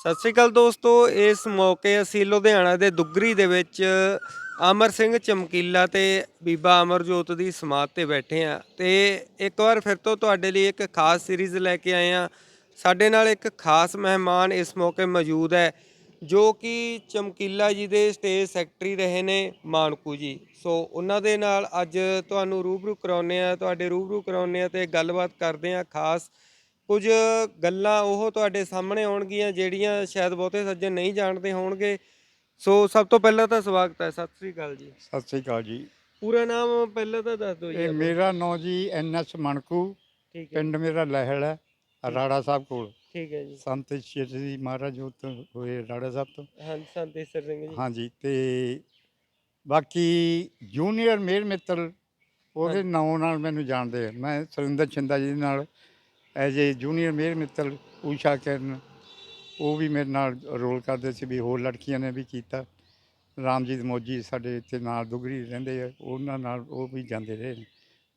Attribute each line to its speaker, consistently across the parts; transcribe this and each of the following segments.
Speaker 1: ਸਤਿ ਸ਼੍ਰੀ ਅਕਾਲ ਦੋਸਤੋ, ਇਸ ਮੌਕੇ ਅਸੀਂ ਲੁਧਿਆਣਾ ਦੇ ਦੁੱਗਰੀ ਦੇ ਵਿੱਚ ਅਮਰ ਸਿੰਘ ਚਮਕੀਲਾ ਤੇ ਬੀਬਾ ਅਮਰਜੋਤ ਦੀ ਸਮਾਧ ਤੇ ਬੈਠੇ ਆ ਤੇ ਇੱਕ ਵਾਰ ਫਿਰ ਤੋਂ ਤੁਹਾਡੇ ਲਈ ਇੱਕ ਖਾਸ ਸੀਰੀਜ਼ ਲੈ ਕੇ ਆਏ ਆ ਸਾਡੇ ਨਾਲ ਇੱਕ ਖਾਸ ਮਹਿਮਾਨ ਇਸ ਮੌਕੇ ਮੌਜੂਦ ਹੈ, ਜੋ ਕਿ ਚਮਕੀਲਾ ਜੀ ਦੇ ਸਟੇਜ ਸੈਕਟਰੀ ਰਹੇ ਨੇ ਮਾਨਕੂ ਜੀ। ਸੋ ਉਹਨਾਂ ਦੇ ਨਾਲ ਅੱਜ ਤੁਹਾਨੂੰ ਰੂਬਰੂ ਕਰਾਉਨੇ ਆ ਤੁਹਾਡੇ ਰੂਬਰੂ ਕਰਾਉਨੇ ਆ ਤੇ ਗੱਲਬਾਤ ਕਰਦੇ ਆ ਖਾਸ ਕੁਝ ਗੱਲਾਂ ਉਹ ਤੁਹਾਡੇ ਸਾਹਮਣੇ ਆਉਣਗੀਆਂ ਜਿਹੜੀਆਂ ਸ਼ਾਇਦ ਬਹੁਤੇ ਸੱਜਣ ਨਹੀਂ ਜਾਣਦੇ ਹੋਣਗੇ। ਸੋ ਸਭ ਤੋਂ ਪਹਿਲਾਂ ਤਾਂ ਸਵਾਗਤ ਹੈ। ਸਤਿ ਸ੍ਰੀ ਅਕਾਲ ਜੀ।
Speaker 2: ਸਤਿ ਸ੍ਰੀ ਅਕਾਲ ਜੀ।
Speaker 1: ਪੂਰਾ ਨਾਮ ਪਹਿਲਾਂ ਤਾਂ ਦੱਸ ਦਿਓ ਜੀ
Speaker 2: ਇਹ
Speaker 1: ਆਪਣਾ।
Speaker 2: ਮੇਰਾ ਨਾਂ ਜੀ ਐਨਐਸ ਮਣਕੂ।
Speaker 1: ਠੀਕ ਹੈ।
Speaker 2: ਪਿੰਡ ਮੇਰਾ ਲਹਿਲ ਹੈ ਰਾੜਾ ਸਾਹਿਬ ਕੋਲ।
Speaker 1: ਠੀਕ ਹੈ ਜੀ।
Speaker 2: ਸੰਤ ਸ਼੍ਰੀ ਮਹਾਰਾਜ ਉਤ ਹੋਏ ਰਾੜਾ ਸਾਹਿਬ ਤੋਂ।
Speaker 1: ਹਾਂਜੀ ਸੰਤੇਸ਼ਰ ਸਿੰਘ ਜੀ।
Speaker 2: ਹਾਂਜੀ ਤੇ ਬਾਕੀ ਜੂਨੀਅਰ ਮੇਰ ਮਿੱਤਲ ਉਹਦੇ ਨਾਂ ਨਾਲ ਮੈਨੂੰ ਜਾਣਦੇ ਆ। ਮੈਂ ਸੁਰਿੰਦਰ ਚਿੰਦਾ ਜੀ ਨਾਲ ਐਜ ਏ ਜੂਨੀਅਰ ਮੇਰ ਮਿੱਤਲ ਊਸ਼ਾ ਕਰਨ ਉਹ ਵੀ ਮੇਰੇ ਨਾਲ ਰੋਲ ਕਰਦੇ ਸੀ ਵੀ ਹੋਰ ਲੜਕੀਆਂ ਨੇ ਵੀ ਕੀਤਾ ਰਾਮਜੀਤ ਮੋਜੀ ਸਾਡੇ ਇੱਥੇ ਨਾਲ ਦੁਗਰੀ ਰਹਿੰਦੇ ਆ ਉਹਨਾਂ ਨਾਲ ਉਹ ਵੀ ਜਾਂਦੇ ਰਹੇ ਨੇ।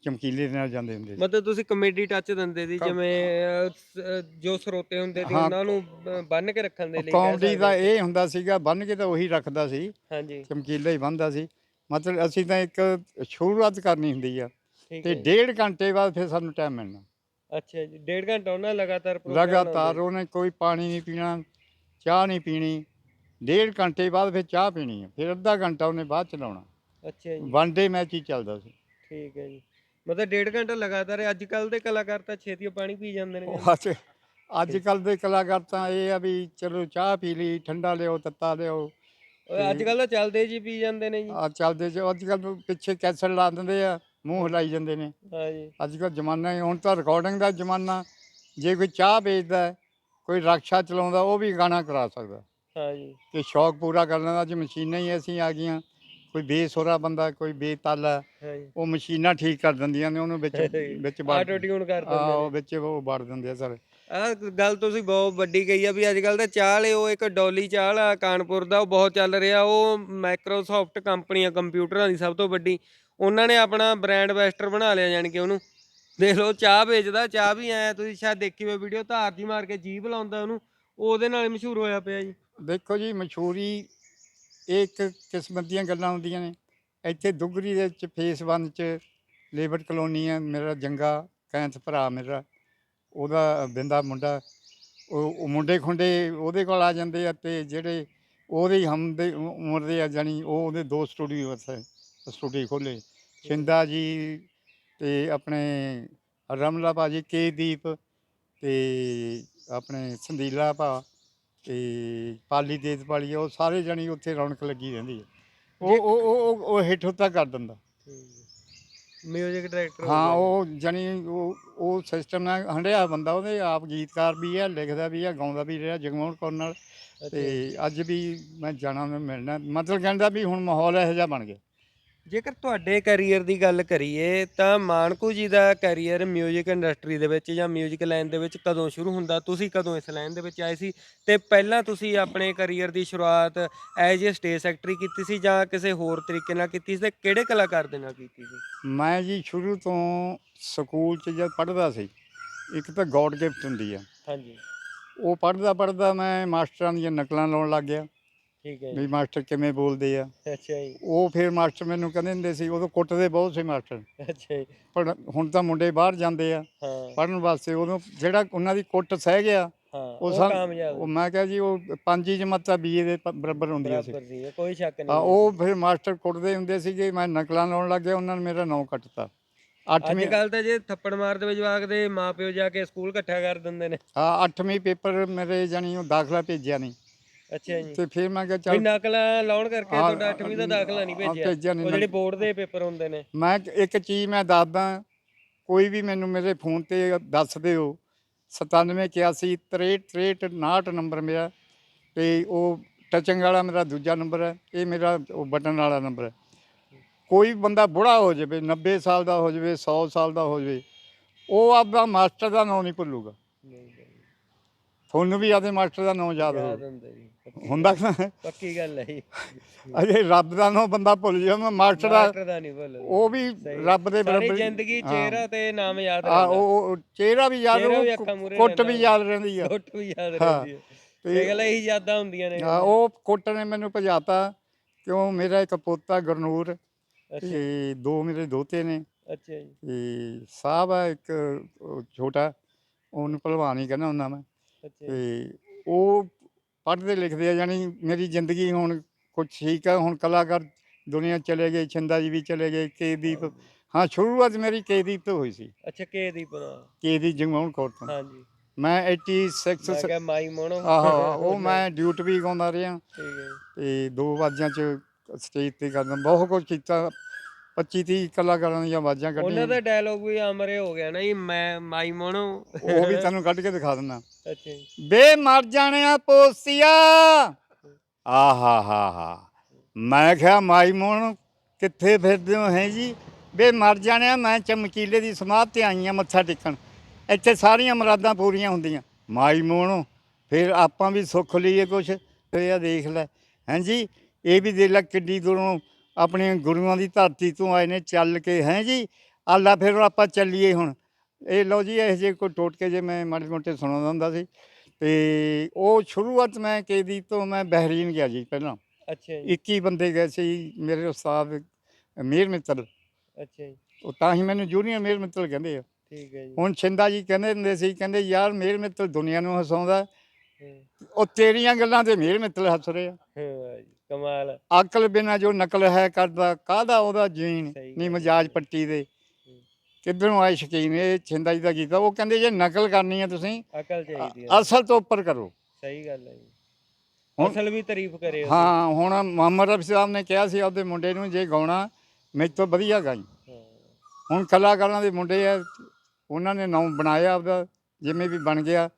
Speaker 2: ਚਮਕੀਲੇ ਨਾਲ ਜਾਂਦੇ ਹੁੰਦੇ ਸੀ
Speaker 1: ਮਤਲਬ ਤੁਸੀਂ ਕਮੇਡੀ ਟੱਚ ਦਿੰਦੇ ਸੀ ਜਿਵੇਂ ਅਹ, ਸ- ਅਹ, ਜੋ ਸਰੋਤੇ ਹੁੰਦੇ ਸੀ
Speaker 2: ਹਾਂ।
Speaker 1: ਉਹਨਾਂ ਨੂੰ ਬੰਨ ਕੇ ਰੱਖਣ ਦੇ ਲਈ ਕਹਿ
Speaker 2: ਕਾਮੇਡੀ ਦਾ
Speaker 1: ਸਕਦੇ।
Speaker 2: ਇਹ ਹੁੰਦਾ ਸੀਗਾ ਬੰਨ ਕੇ ਤਾਂ ਉਹੀ ਰੱਖਦਾ ਸੀ
Speaker 1: ਹਾਂਜੀ
Speaker 2: ਚਮਕੀਲਾ ਹੀ ਬੰਨਦਾ ਸੀ ਮਤਲਬ ਅਸੀਂ ਤਾਂ ਇੱਕ ਸ਼ੁਰੂਆਤ ਕਰਨੀ ਹੁੰਦੀ ਆ
Speaker 1: ਠੀਕ
Speaker 2: ਤੇ ਡੇਢ ਘੰਟੇ ਬਾਅਦ ਫਿਰ ਸਾਨੂੰ ਟਾਈਮ ਮਿਲਣਾ
Speaker 1: ਅੱਛਾ ਜੀ ਡੇਢ ਘੰਟਾ ਉਹਨਾਂ ਲਗਾਤਾਰ
Speaker 2: ਲਗਾਤਾਰ। ਉਹਨੇ ਕੋਈ ਪਾਣੀ ਨਹੀਂ ਪੀਣਾ ਚਾਹ ਨਹੀਂ ਪੀਣੀ। ਡੇਢ ਘੰਟੇ ਬਾਅਦ ਫਿਰ ਚਾਹ ਪੀਣੀ ਹੈ ਫਿਰ ਅੱਧਾ ਘੰਟਾ ਉਹਨੇ ਬਾਅਦ ਚਲਾਉਣਾ।
Speaker 1: ਅੱਛਾ ਜੀ।
Speaker 2: ਵਨ ਡੇ ਮੈਚ ਹੀ ਚੱਲਦਾ ਸੀ।
Speaker 1: ਠੀਕ ਹੈ ਜੀ। ਮਤਲਬ ਡੇਢ ਘੰਟਾ ਲਗਾਤਾਰ ਅੱਜ ਕੱਲ ਦੇ ਕਲਾਕਾਰ ਤਾਂ ਛੇਤੀ ਪਾਣੀ ਪੀ ਜਾਂਦੇ ਨੇ।
Speaker 2: ਉਹ ਅੱਜ ਕੱਲ ਦੇ ਕਲਾਕਾਰ ਤਾਂ ਇਹ ਆ ਵੀ ਚਲੋ ਚਾਹ ਪੀ ਲਈ ਠੰਡਾ ਲਿਓ ਤੱਤਾ ਲਿਓ
Speaker 1: ਅੱਜ ਕੱਲ ਤਾਂ ਚੱਲਦੇ ਜੀ ਪੀ ਜਾਂਦੇ ਨੇ ਜੀ।
Speaker 2: ਆ ਚੱਲਦੇ ਜੋ ਅੱਜ ਕੱਲ ਪਿੱਛੇ ਕੈਸਟ ਲਾ ਦਿੰਦੇ ਆ। ਮੂੰਹ ਹਿਲਾਈ ਜਾਂਦੇ ਨੇ।
Speaker 1: ਹਾਂ ਜੀ।
Speaker 2: ਅੱਜ ਕੱਲ ਜ਼ਮਾਨਾ ਹੀ ਹੁਣ ਤਾਂ ਰਿਕਾਰਡਿੰਗ ਦਾ ਜ਼ਮਾਨਾ। ਜੇ ਕੋਈ ਚਾਹ ਵੇਚਦਾ ਹੈ, ਕੋਈ ਰਕਸ਼ਾ ਚਲਾਉਂਦਾ ਉਹ ਵੀ ਗਾਣਾ ਕਰਾ ਸਕਦਾ।
Speaker 1: ਹਾਂ ਜੀ।
Speaker 2: ਕਿ ਸ਼ੌਕ ਪੂਰਾ ਕਰਨ ਦਾ ਅੱਜ ਮਸ਼ੀਨਾਂ ਹੀ ਐਸੀ ਆ ਗਈਆਂ। ਕੋਈ ਬੇਸੁਰਾ ਬੰਦਾ ਕੋਈ ਬੇਤਾਲਾ
Speaker 1: ਹਾਂ ਜੀ।
Speaker 2: ਉਹ ਮਸ਼ੀਨਾਂ ਠੀਕ ਕਰ ਦਿੰਦੀਆਂ ਨੇ ਉਹਨੂੰ ਵਿੱਚ ਵਿੱਚ ਵੜ
Speaker 1: ਆਟੋ ਟਿਊਨ ਕਰ
Speaker 2: ਆ ਉਹ
Speaker 1: ਦਿੰਦੇ
Speaker 2: ਵਿੱਚ ਉਹ ਵੜ ਦਿੰਦੇ ਆ ਸਾਰੇ।
Speaker 1: ਆ ਗੱਲ ਤੁਸੀਂ ਬਹੁਤ ਵੱਡੀ ਕਹੀ ਆ ਵੀ ਅੱਜ ਕੱਲ ਤਾਂ ਚਾਹ ਉਹ ਇੱਕ ਡੋਲੀ ਚਾਹ ਆ ਕਾਨਪੁਰ ਦਾ ਉਹ ਬਹੁਤ ਚੱਲ ਰਿਹਾ। ਉਹ ਮਾਈਕਰੋਸਾਫਟ ਕੰਪਨੀ ਆ ਕੰਪਿਊਟਰਾਂ ਦੀ ਸਭ ਤੋਂ ਵੱਡੀ। ਉਹਨਾਂ ਨੇ ਆਪਣਾ ਬ੍ਰਾਂਡ ਐਂਬੈਸਡਰ ਬਣਾ ਲਿਆ ਜਾਣੀ ਕਿ ਉਹਨੂੰ। ਦੇਖ ਲਓ, ਚਾਹ ਵੇਚਦਾ, ਚਾਹ ਵੀ ਆਇਆ। ਤੁਸੀਂ ਸ਼ਾਇਦ ਦੇਖੀ ਹੋਈ ਵੀਡੀਓ ਧਾਰ ਜੀ ਮਾਰ ਕੇ ਜੀਭ ਲਾਉਂਦਾ ਉਹਨੂੰ। ਉਹਦੇ ਨਾਲ ਹੀ ਮਸ਼ਹੂਰ ਹੋਇਆ ਪਿਆ ਜੀ।
Speaker 2: ਦੇਖੋ ਜੀ, ਮਸ਼ਹੂਰੀ ਇਹ ਇੱਕ ਕਿਸਮਤ ਦੀਆਂ ਗੱਲਾਂ ਹੁੰਦੀਆਂ ਨੇ। ਇੱਥੇ ਦੁੱਗਰੀ ਦੇ ਵਿੱਚ ਫੇਸ 1 ਚ ਲੇਬਰ ਕਲੋਨੀ ਹੈ ਮੇਰਾ ਜੰਗਾ, ਕੈਂਥ ਭਰਾ ਮੇਰਾ, ਉਹਦਾ ਬਿੰਦਾ ਮੁੰਡਾ। ਉਹ ਉਹ ਮੁੰਡੇ ਖੁੰਡੇ ਉਹਦੇ ਕੋਲ ਆ ਜਾਂਦੇ ਆ ਤੇ ਜਿਹੜੇ ਉਹਦੇ ਹੀ ਹਮ ਦੇ ਉਮਰ ਦੇ ਆ ਜਾਣੀ, ਉਹ ਉਹਦੇ ਦੋ ਸਟੂਡੀਓ ਉੱਥੇ। ਸਟੂਡੀਓ ਖੋਲੇ। ਛਿੰਦਾ ਜੀ ਤੇ ਆਪਣੇ ਰਮਲਾ ਭਾਜੀ ਕੇ ਦੀਪ ਤੇ ਆਪਣੇ ਸੰਦੀਲਾ ਭਾ ਤੇ ਪਾਲੀ ਦੇਤਪਾਲੀ ਉਹ ਸਾਰੇ ਜਣੀ ਉੱਥੇ ਰੌਣਕ ਲੱਗੀ ਰਹਿੰਦੀ ਹੈ ਉਹ ਉਹ ਉਹ- ਉਹ ਉਹ ਹਿੱਟ ਹੁੱਤਾ ਕਰ ਦਿੰਦਾ।
Speaker 1: ਮਿਊਜ਼ਿਕ ਡਾਇਰੈਕਟਰ
Speaker 2: ਹਾਂ ਉਹ ਜਣੀ ਉਹ ਉਹ ਸਿਸਟਮ ਨਾਲ ਹੰਡਿਆ ਬੰਦਾ ਉਹਦੇ ਆਪ ਗੀਤਕਾਰ ਵੀ ਹੈ ਲਿਖਦਾ ਵੀ ਹੈ ਗਾਉਂਦਾ ਵੀ ਰਿਹਾ ਜਗਮੋਹਨ ਕੌਰ ਨਾਲ। ਤੇ ਅੱਜ ਵੀ ਮੈਂ ਜਾਣਾ ਮੈਂ ਮਿਲਣਾ। ਮਤਲਬ ਕਹਿੰਦਾ ਵੀ ਹੁਣ ਮਾਹੌਲ ਇਹੋ ਜਿਹਾ ਬਣ ਗਿਆ।
Speaker 1: ਜੇਕਰ ਤੁਹਾਡੇ ਕੈਰੀਅਰ ਦੀ ਗੱਲ ਕਰੀਏ ਤਾਂ ਮਾਨਕੂ ਜੀ ਦਾ ਕੈਰੀਅਰ 뮤직 ਇੰਡਸਟਰੀ ਦੇ ਵਿੱਚ ਜਾਂ 뮤직 ਲਾਈਨ ਦੇ ਵਿੱਚ ਕਦੋਂ ਸ਼ੁਰੂ ਹੁੰਦਾ ਤੁਸੀਂ ਕਦੋਂ ਇਸ ਲਾਈਨ ਦੇ ਵਿੱਚ ਆਏ ਸੀ ਤੇ ਪਹਿਲਾਂ ਤੁਸੀਂ ਆਪਣੇ ਕੈਰੀਅਰ ਦੀ ਸ਼ੁਰੂਆਤ ਐਜ਼ ਅ ਸਟੇਜ ਸੈਕਟਰੀ ਕੀਤੀ ਸੀ ਜਾਂ ਕਿਸੇ ਹੋਰ ਤਰੀਕੇ ਨਾਲ ਕੀਤੀ ਸੀ ਤੇ ਕਿਹੜੇ ਕਲਾਕਾਰ ਦੇ ਨਾਲ ਕੀਤੀ ਸੀ
Speaker 2: ਮੈਂ ਜੀ ਸ਼ੁਰੂ ਤੋਂ ਸਕੂਲ 'ਚ ਜਦ ਪੜ੍ਹਦਾ ਸੀ ਇੱਕ ਤਾਂ ਗੋਡ ਗਿਫਟ ਹੁੰਦੀ ਆ
Speaker 1: ਹਾਂਜੀ
Speaker 2: ਉਹ ਪੜ੍ਹਦਾ ਪੜ੍ਹਦਾ ਮੈਂ ਮਾਸਟਰਾਂ ਦੀਆਂ ਨਕਲਾਂ ਲਾਉਣ ਲੱਗ ਗਿਆ
Speaker 1: ਠੀਕ ਹੈ
Speaker 2: ਵੀ ਮਾਸਟਰ ਕਿਵੇਂ ਬੋਲਦੇ ਆ।
Speaker 1: ਅੱਛਾ ਜੀ।
Speaker 2: ਉਹ ਫਿਰ ਮਾਸਟਰ ਮੈਨੂੰ ਕਹਿੰਦੇ ਹੁੰਦੇ ਸੀ ਉਦੋਂ ਕੁੱਟਦੇ ਬਹੁਤ ਸੀ ਮਾਸਟਰ।
Speaker 1: ਅੱਛਾ ਜੀ।
Speaker 2: ਪਰ ਹੁਣ ਤਾਂ ਮੁੰਡੇ ਬਾਹਰ ਜਾਂਦੇ ਆ
Speaker 1: ਹਾਂ।
Speaker 2: ਪੜਨ ਵਾਸਤੇ। ਉਦੋਂ ਜਿਹੜਾ ਉਹਨਾਂ ਦੀ ਕੁੱਟ ਸਹਿ ਗਿਆ
Speaker 1: ਹਾਂ
Speaker 2: ਉਹ ਸਾ-
Speaker 1: ਕਾਮਯਾਬ
Speaker 2: ਉਹ ਮੈਂ ਕਿਹਾ ਜੀ ਉਹ ਪੰਜੀ ਜਮਾਤਾਂ ਬੀਏ ਦੇ ਪ- ਬਰਾਬਰ ਹੁੰਦੀਆਂ ਸੀ।
Speaker 1: ਬਰਾਬਰ ਕੋਈ ਸ਼ੱਕ ਨਹੀਂ
Speaker 2: ਉਹ ਫਿਰ ਮਾਸਟਰ ਕੁੱਟਦੇ ਹੁੰਦੇ ਸੀਗੇ ਮੈਂ ਨਕਲਾਂ ਲਾਉਣ ਲੱਗ ਗਿਆ ਉਹਨਾਂ ਨੇ ਮੇਰਾ ਨਾਂ ਕੱਟਤਾ।
Speaker 1: ਅੱਜ
Speaker 2: ਅੱਠਵੀਂ
Speaker 1: ਕੱਲ ਤਾਂ ਜੇ ਥੱਪੜ ਮਾਰਦੇ ਵਿੱਚ ਜਵਾਕ ਦੇ ਮਾਪਿਓ ਜਾ ਕੇ ਸਕੂਲ ਇਕੱਠਾ ਕਰ ਦਿੰਦੇ ਨੇ।
Speaker 2: ਆ ਅੱਠਵੀਂ ਪੇਪਰ ਮੇਰੇ ਜਾਨੀ ਉਹ ਦਾਖਲਾ ਭੇਜਿਆ ਨਹੀਂ
Speaker 1: ਅੱਛਾ ਜੀ।
Speaker 2: ਤੇ ਫਿਰ ਮੈਂ ਕਿਹਾ
Speaker 1: ਵੀ
Speaker 2: ਚੱਲ
Speaker 1: ਨਕਲਾਂ ਲਾਉਣ ਕਰਕੇ
Speaker 2: ਹਾਂ,
Speaker 1: ਤੁਹਾਡਾ 8ਵੀਂ ਦਾ ਦਾਖਲਾ ਨਹੀਂ
Speaker 2: ਹਾਂ,
Speaker 1: ਭੇਜਿਆ।
Speaker 2: ਭੇਜਿਆ ਨਹੀਂ
Speaker 1: ਉਹ ਜਿਹੜੇ
Speaker 2: ਨਾ।
Speaker 1: ਬੋਰਡ ਦੇ ਪੇਪਰ ਹੁੰਦੇ ਨੇ।
Speaker 2: ਮੈਂ ਇੱਕ- ਇੱਕ ਚੀਜ਼ ਮੈਂ ਦੱਸਦਾ ਕੋਈ ਵੀ ਮੈਨੂੰ ਮੇਰੇ ਫੋਨ ਤੇ ਦੱਸ ਦਿਓ। 97 81 63 63 59 ਨੰਬਰ ਮੇਰਾ। ਤੇ ਉਹ ਟਚਿੰਗ ਵਾਲਾ ਮੇਰਾ ਦੂਜਾ ਨੰਬਰ ਹੈ। ਇਹ ਮੇਰਾ ਉਹ ਬਟਨ ਵਾਲਾ ਨੰਬਰ ਹੈ। ਕੋਈ ਬੰਦਾ ਬੁੜਾ ਹੋ ਜਾਵੇ 90 ਸਾਲ ਦਾ ਹੋ ਜਾਵੇ 100 ਸਾਲ ਦਾ ਹੋ ਜਾਵੇ ਉਹ ਆਪਦਾ ਮਾਸਟਰ ਦਾ ਨਾਮ ਨਹੀਂ ਭੁੱਲੂਗਾ। ਤੁਹਾਨੂੰ ਵੀ ਆਪਦੇ ਮਾਸਟਰ ਦਾ ਨਾਮ ਯਾਦ
Speaker 1: ਯਾਦ
Speaker 2: ਹੋਊ
Speaker 1: ਹੁੰਦਾ ਜੀ ਪੱਕੀ-
Speaker 2: ਹੁੰਦਾ ਕਿ ਨਾ?
Speaker 1: ਪੱਕੀ ਗੱਲ ਹੈ ਜੀ
Speaker 2: ਅਜੇ ਰੱਬ ਦਾ ਨਾਮ ਬੰਦਾ ਭੁੱਲ ਜਾਵੇ ਮਾਸਟਰ ਦਾ
Speaker 1: ਮਾਸਟਰ ਦਾ ਨਹੀਂ
Speaker 2: ਉਹ ਵੀ
Speaker 1: ਸਹੀ।
Speaker 2: ਰੱਬ ਦੇ
Speaker 1: ਸਾਰੀ
Speaker 2: ਬਰਾਬਰ
Speaker 1: ਜ਼ਿੰਦਗੀ
Speaker 2: ਹਾਂ।
Speaker 1: ਚਿਹਰਾ ਤੇ ਨਾਮ ਯਾਦ
Speaker 2: ਆ
Speaker 1: ਰਹਿੰਦਾ
Speaker 2: ਉਹ ਉਹ ਚਿਹਰਾ ਵੀ ਯਾਦ
Speaker 1: ਚਿਹਰਾ ਵੀ
Speaker 2: ਰਹੂ
Speaker 1: ਅੱਖਾਂ ਮੂਹਰੇ
Speaker 2: ਕੁੱਟ ਵੀ
Speaker 1: ਰਹਿੰਦਾ।
Speaker 2: ਯਾਦ ਰਹਿੰਦੀ ਆ
Speaker 1: ਫੋਟੋ ਵੀ ਯਾਦ
Speaker 2: ਹਾਂ।
Speaker 1: ਰਹਿੰਦੀ ਹੈ ਇਹ ਗੱਲ ਇਹੀ ਯਾਦਾਂ ਹੁੰਦੀਆਂ ਨੇ
Speaker 2: ਹਾਂ, ਉਹ ਕੁੱਟ ਨੇ ਮੈਨੂੰ ਭਜਾਤਾ ਕਿਉਂ ਮੇਰਾ ਇੱਕ ਪੋਤਾ ਗੁਰਨੂਰ
Speaker 1: ਅੱਛਾ
Speaker 2: ਤੇ ਦੋ ਮੇਰੇ ਦੋਤੇ ਨੇ
Speaker 1: ਅੱਛਾ ਜੀ
Speaker 2: ਤੇ ਸਾਹਿਬ ਆ ਇੱਕ ਉਹ ਛੋਟਾ ਉਹਨੂੰ ਭਲਵਾਨ ਹੀ ਕਹਿੰਦਾ ਹੁੰਦਾ ਮੈਂ ਤੇ ਉਹ ਪੜ੍ਹਦੇ ਲਿਖਦੇ ਆ ਜਾਨੀ ਮੇਰੀ ਜ਼ਿੰਦਗੀ ਹੁਣ ਕੁਝ ਠੀਕ ਆ ਹੁਣ ਕਲਾਕਾਰ ਦੁਨੀਆ ਚਲੇ ਗਏ ਛਿੰਦਾ ਜੀ ਵੀ ਚਲੇ ਗਏ ਕੇਦੀਪ ਹਾਂ। ਸ਼ੁਰੂਆਤ ਮੇਰੀ ਕੇਦੀਪ ਤੋਂ ਹੋਈ ਸੀ।
Speaker 1: ਅੱਛਾ ਕੇ ਦੀ ਬਣਾ
Speaker 2: ਕੇਦੀਪ ਜਗਮੋਹਨ ਕੌਰ ਤੋਂ।
Speaker 1: ਹਾਂਜੀ।
Speaker 2: ਮੈਂ
Speaker 1: ਮੈਂ
Speaker 2: 86
Speaker 1: ਕਿਹਾ ਮਾਈ ਮੋਣੋ।
Speaker 2: ਆਹੋ ਉਹ ਮੈਂ ਡਿਊਟੀ ਵੀ ਗਾਉਂਦਾ ਰਿਹਾ।
Speaker 1: ਠੀਕ ਹੈ।
Speaker 2: ਤੇ ਦੋ ਆਵਾਜ਼ਾਂ ਚ ਸਟੇਜ ਤੇ ਕਰਦਾ ਬਹੁਤ ਕੁਝ ਕੀਤਾ। 25 30 ਕਲਾਕਾਰਾਂ ਦੀਆਂ ਆਵਾਜ਼ਾਂ
Speaker 1: ਉਹਨਾਂ
Speaker 2: ਕੱਢੀਆਂ
Speaker 1: ਦਾ ਡਾਇਲੋਗ ਵੀ ਅਮਰੇ ਹੋ ਗਿਆ ਨਾ ਜੀ ਮੈਂ ਮਾਈ ਮੋਣੋ
Speaker 2: ਉਹ ਵੀ ਤੁਹਾਨੂੰ ਕੱਢ ਕੇ ਦਿਖਾ ਦਿੰਦਾ।
Speaker 1: ਅੱਛਾ ਜੀ।
Speaker 2: ਬੇ ਮਰ ਜਾਣਿਆ ਪੋਸੀਆ। ਆਹਾ ਹਾ ਹਾ। ਮੈਂ ਕਿਹਾ ਮਾਈ ਮੋਣ ਕਿੱਥੇ ਫਿਰਦੇ ਹੋ ਹੈ ਜੀ? ਬੇ ਮਰ ਜਾਣਿਆ ਮੈਂ ਚਮਕੀਲੇ ਦੀ ਸਮਾਧ ਤੇ ਆਈ ਆ ਮੱਥਾ ਟੇਕਣ। ਇੱਥੇ ਸਾਰੀਆਂ ਮੁਰਾਦਾਂ ਪੂਰੀਆਂ ਹੁੰਦੀਆਂ। ਮਾਈ ਮੋਣ ਫਿਰ ਆਪਾਂ ਵੀ ਸੁੱਖ ਲਈਏ ਕੁਛ? ਤੇ ਆ ਦੇਖ ਲੈ। ਹਾਂਜੀ ਇਹ ਵੀ ਦੇਖ ਲੈ ਕਿੱਡੀ ਦੂਰੋਂ ਆਪਣੇ ਗੁਰੂਆਂ ਦੀ ਧਰਤੀ ਤੋਂ ਆਏ ਨੇ ਚੱਲ ਕੇ ਹੈ ਜੀ? ਆਲਾ ਫਿਰ ਆਪਾਂ ਚੱਲੀਏ ਹੁਣ। ਇਹ ਲਓ ਜੀ ਇਹ ਜੇ ਕੋਈ ਟੋਟਕੇ ਜੇ ਮੈਂ ਮਾੜੇ ਮੋਟੇ ਸੁਣਾਉਂਦਾ ਹੁੰਦਾ ਸੀ। ਤੇ ਉਹ ਸ਼ੁਰੂਆਤ ਮੈਂ ਕੇਦੀ ਤੋਂ ਮੈਂ ਬਹਿਰੀਨ ਗਿਆ ਜੀ ਪਹਿਲਾਂ।
Speaker 1: ਅੱਛਾ ਜੀ।
Speaker 2: 21 ਬੰਦੇ ਗਏ ਸੀ ਮੇਰੇ ਉਸਤਾਦ ਮੀਰ ਮਿੱਤਲ।
Speaker 1: ਅੱਛਾ ਜੀ।
Speaker 2: ਉਹ ਤਾਂ ਹੀ ਮੈਨੂੰ ਜੂਨੀਅਰ ਮੀਰ ਮਿੱਤਲ ਕਹਿੰਦੇ ਆ।
Speaker 1: ਠੀਕ ਹੈ ਜੀ।
Speaker 2: ਹੁਣ ਛਿੰਦਾ ਜੀ ਕਹਿੰਦੇ ਹੁੰਦੇ ਸੀ ਕਹਿੰਦੇ ਯਾਰ ਮੀਰ ਮਿੱਤਲ ਦੁਨੀਆ ਨੂੰ ਹਸਾਉਂਦਾ। ਉਹ ਤੇਰੀਆਂ ਗੱਲਾਂ ਤੇ ਮੀਰ ਮਿੱਤਲ ਹੱਸ ਰਹੇ ਆ।
Speaker 1: ਹਾਂ ਜੀ। ਕਮਾਲ।
Speaker 2: ਅਕਲ ਬਿਨਾ ਜੋ ਨਕਲ ਹੈ ਕਰਦਾ ਕਾਹਦਾ ਉਹਦਾ ਜੀਣ?
Speaker 1: ਸਹੀ
Speaker 2: ਨੀ
Speaker 1: ਗੱਲ
Speaker 2: ਮਜਾਜ। ਪੱਟੀ ਦੇ। ਕਿੱਧਰੋਂ ਆਏ ਸ਼ਕੀਨ? ਇਹ ਛਿੰਦਾ ਜੀ ਦਾ ਕੀਤਾ ਉਹ ਕਹਿੰਦੇ ਜੇ ਨਕਲ ਕਰਨੀ ਹੈ ਤੁਸੀਂ
Speaker 1: ਅਕਲ ਚਾਹੀਦੀ ਹੈ।
Speaker 2: ਅਸਲ ਤੋਂ ਉੱਪਰ ਕਰੋ।
Speaker 1: ਸਹੀ ਗੱਲ ਹੈ ਜੀ।
Speaker 2: ਹੁਣ-
Speaker 1: ਅਸਲ ਵੀ ਤਾਰੀਫ ਕਰੇ ਉਹਦੀ।
Speaker 2: ਹਾਂ ਹੁਣ ਮੁਹੰਮਦ ਰਫੀ ਸਾਹਿਬ ਨੇ ਕਿਹਾ ਸੀ ਆਪਦੇ ਮੁੰਡੇ ਨੂੰ ਜੇ ਗਾਉਣਾ ਮੇਰੇ ਤੋਂ ਵਧੀਆ ਗਾਈ।
Speaker 1: ਹਾਂ।
Speaker 2: ਹੁਣ ਕਲਾਕਾਰਾਂ ਦੇ ਮੁੰਡੇ ਆ ਉਹਨਾਂ ਨੇ ਨਾਮ ਬਣਾਇਆ ਆਪਦਾ ਜਿਵੇਂ ਵੀ ਬਣ ਗਿਆ।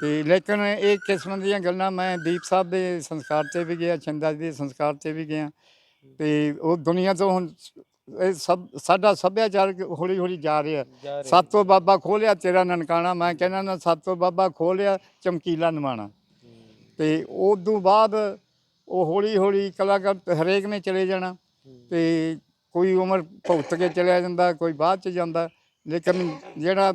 Speaker 2: ਤੇ ਲੇਕਿਨ ਇਹ ਕਿਸਮ ਦੀਆਂ ਗੱਲਾਂ ਮੈਂ ਦੀਪ ਸਾਹਿਬ ਦੇ ਸੰਸਕਾਰ ਤੇ ਵੀ ਗਿਆ ਚੰਦਾ ਜੀ ਦੇ ਸੰਸਕਾਰ ਤੇ ਵੀ ਗਿਆ। ਤੇ ਉਹ ਦੁਨੀਆ ਤੋਂ ਹੁਣ ਇਹ ਸਭ ਸਾਡਾ ਸੱਭਿਆਚਾਰ ਹੌਲੀ ਹੌਲੀ ਜਾ ਰਿਹਾ। ਸਾਤੋਂ ਬਾਬਾ ਖੋਲਿਆ ਤੇਰਾ ਨਨਕਾਣਾ ਮੈਂ ਕਹਿੰਦਾ ਨਾ ਸਾਤੋਂ ਬਾਬਾ ਖੋਲਿਆ ਚਮਕੀਲਾ ਨਿਮਾਣਾ। ਤੇ ਉਦੋਂ ਬਾਅਦ ਉਹ ਹੌਲੀ ਹੌਲੀ ਕਲਾਕਾਰ ਹਰੇਕ ਨੇ ਚਲੇ ਜਾਣਾ। ਤੇ ਕੋਈ ਉਮਰ ਭੁਗਤ ਕੇ ਚਲਿਆ ਜਾਂਦਾ ਕੋਈ ਬਾਅਦ ਚ ਜਾਂਦਾ। ਲੇਕਿਨ ਜਿਹੜਾ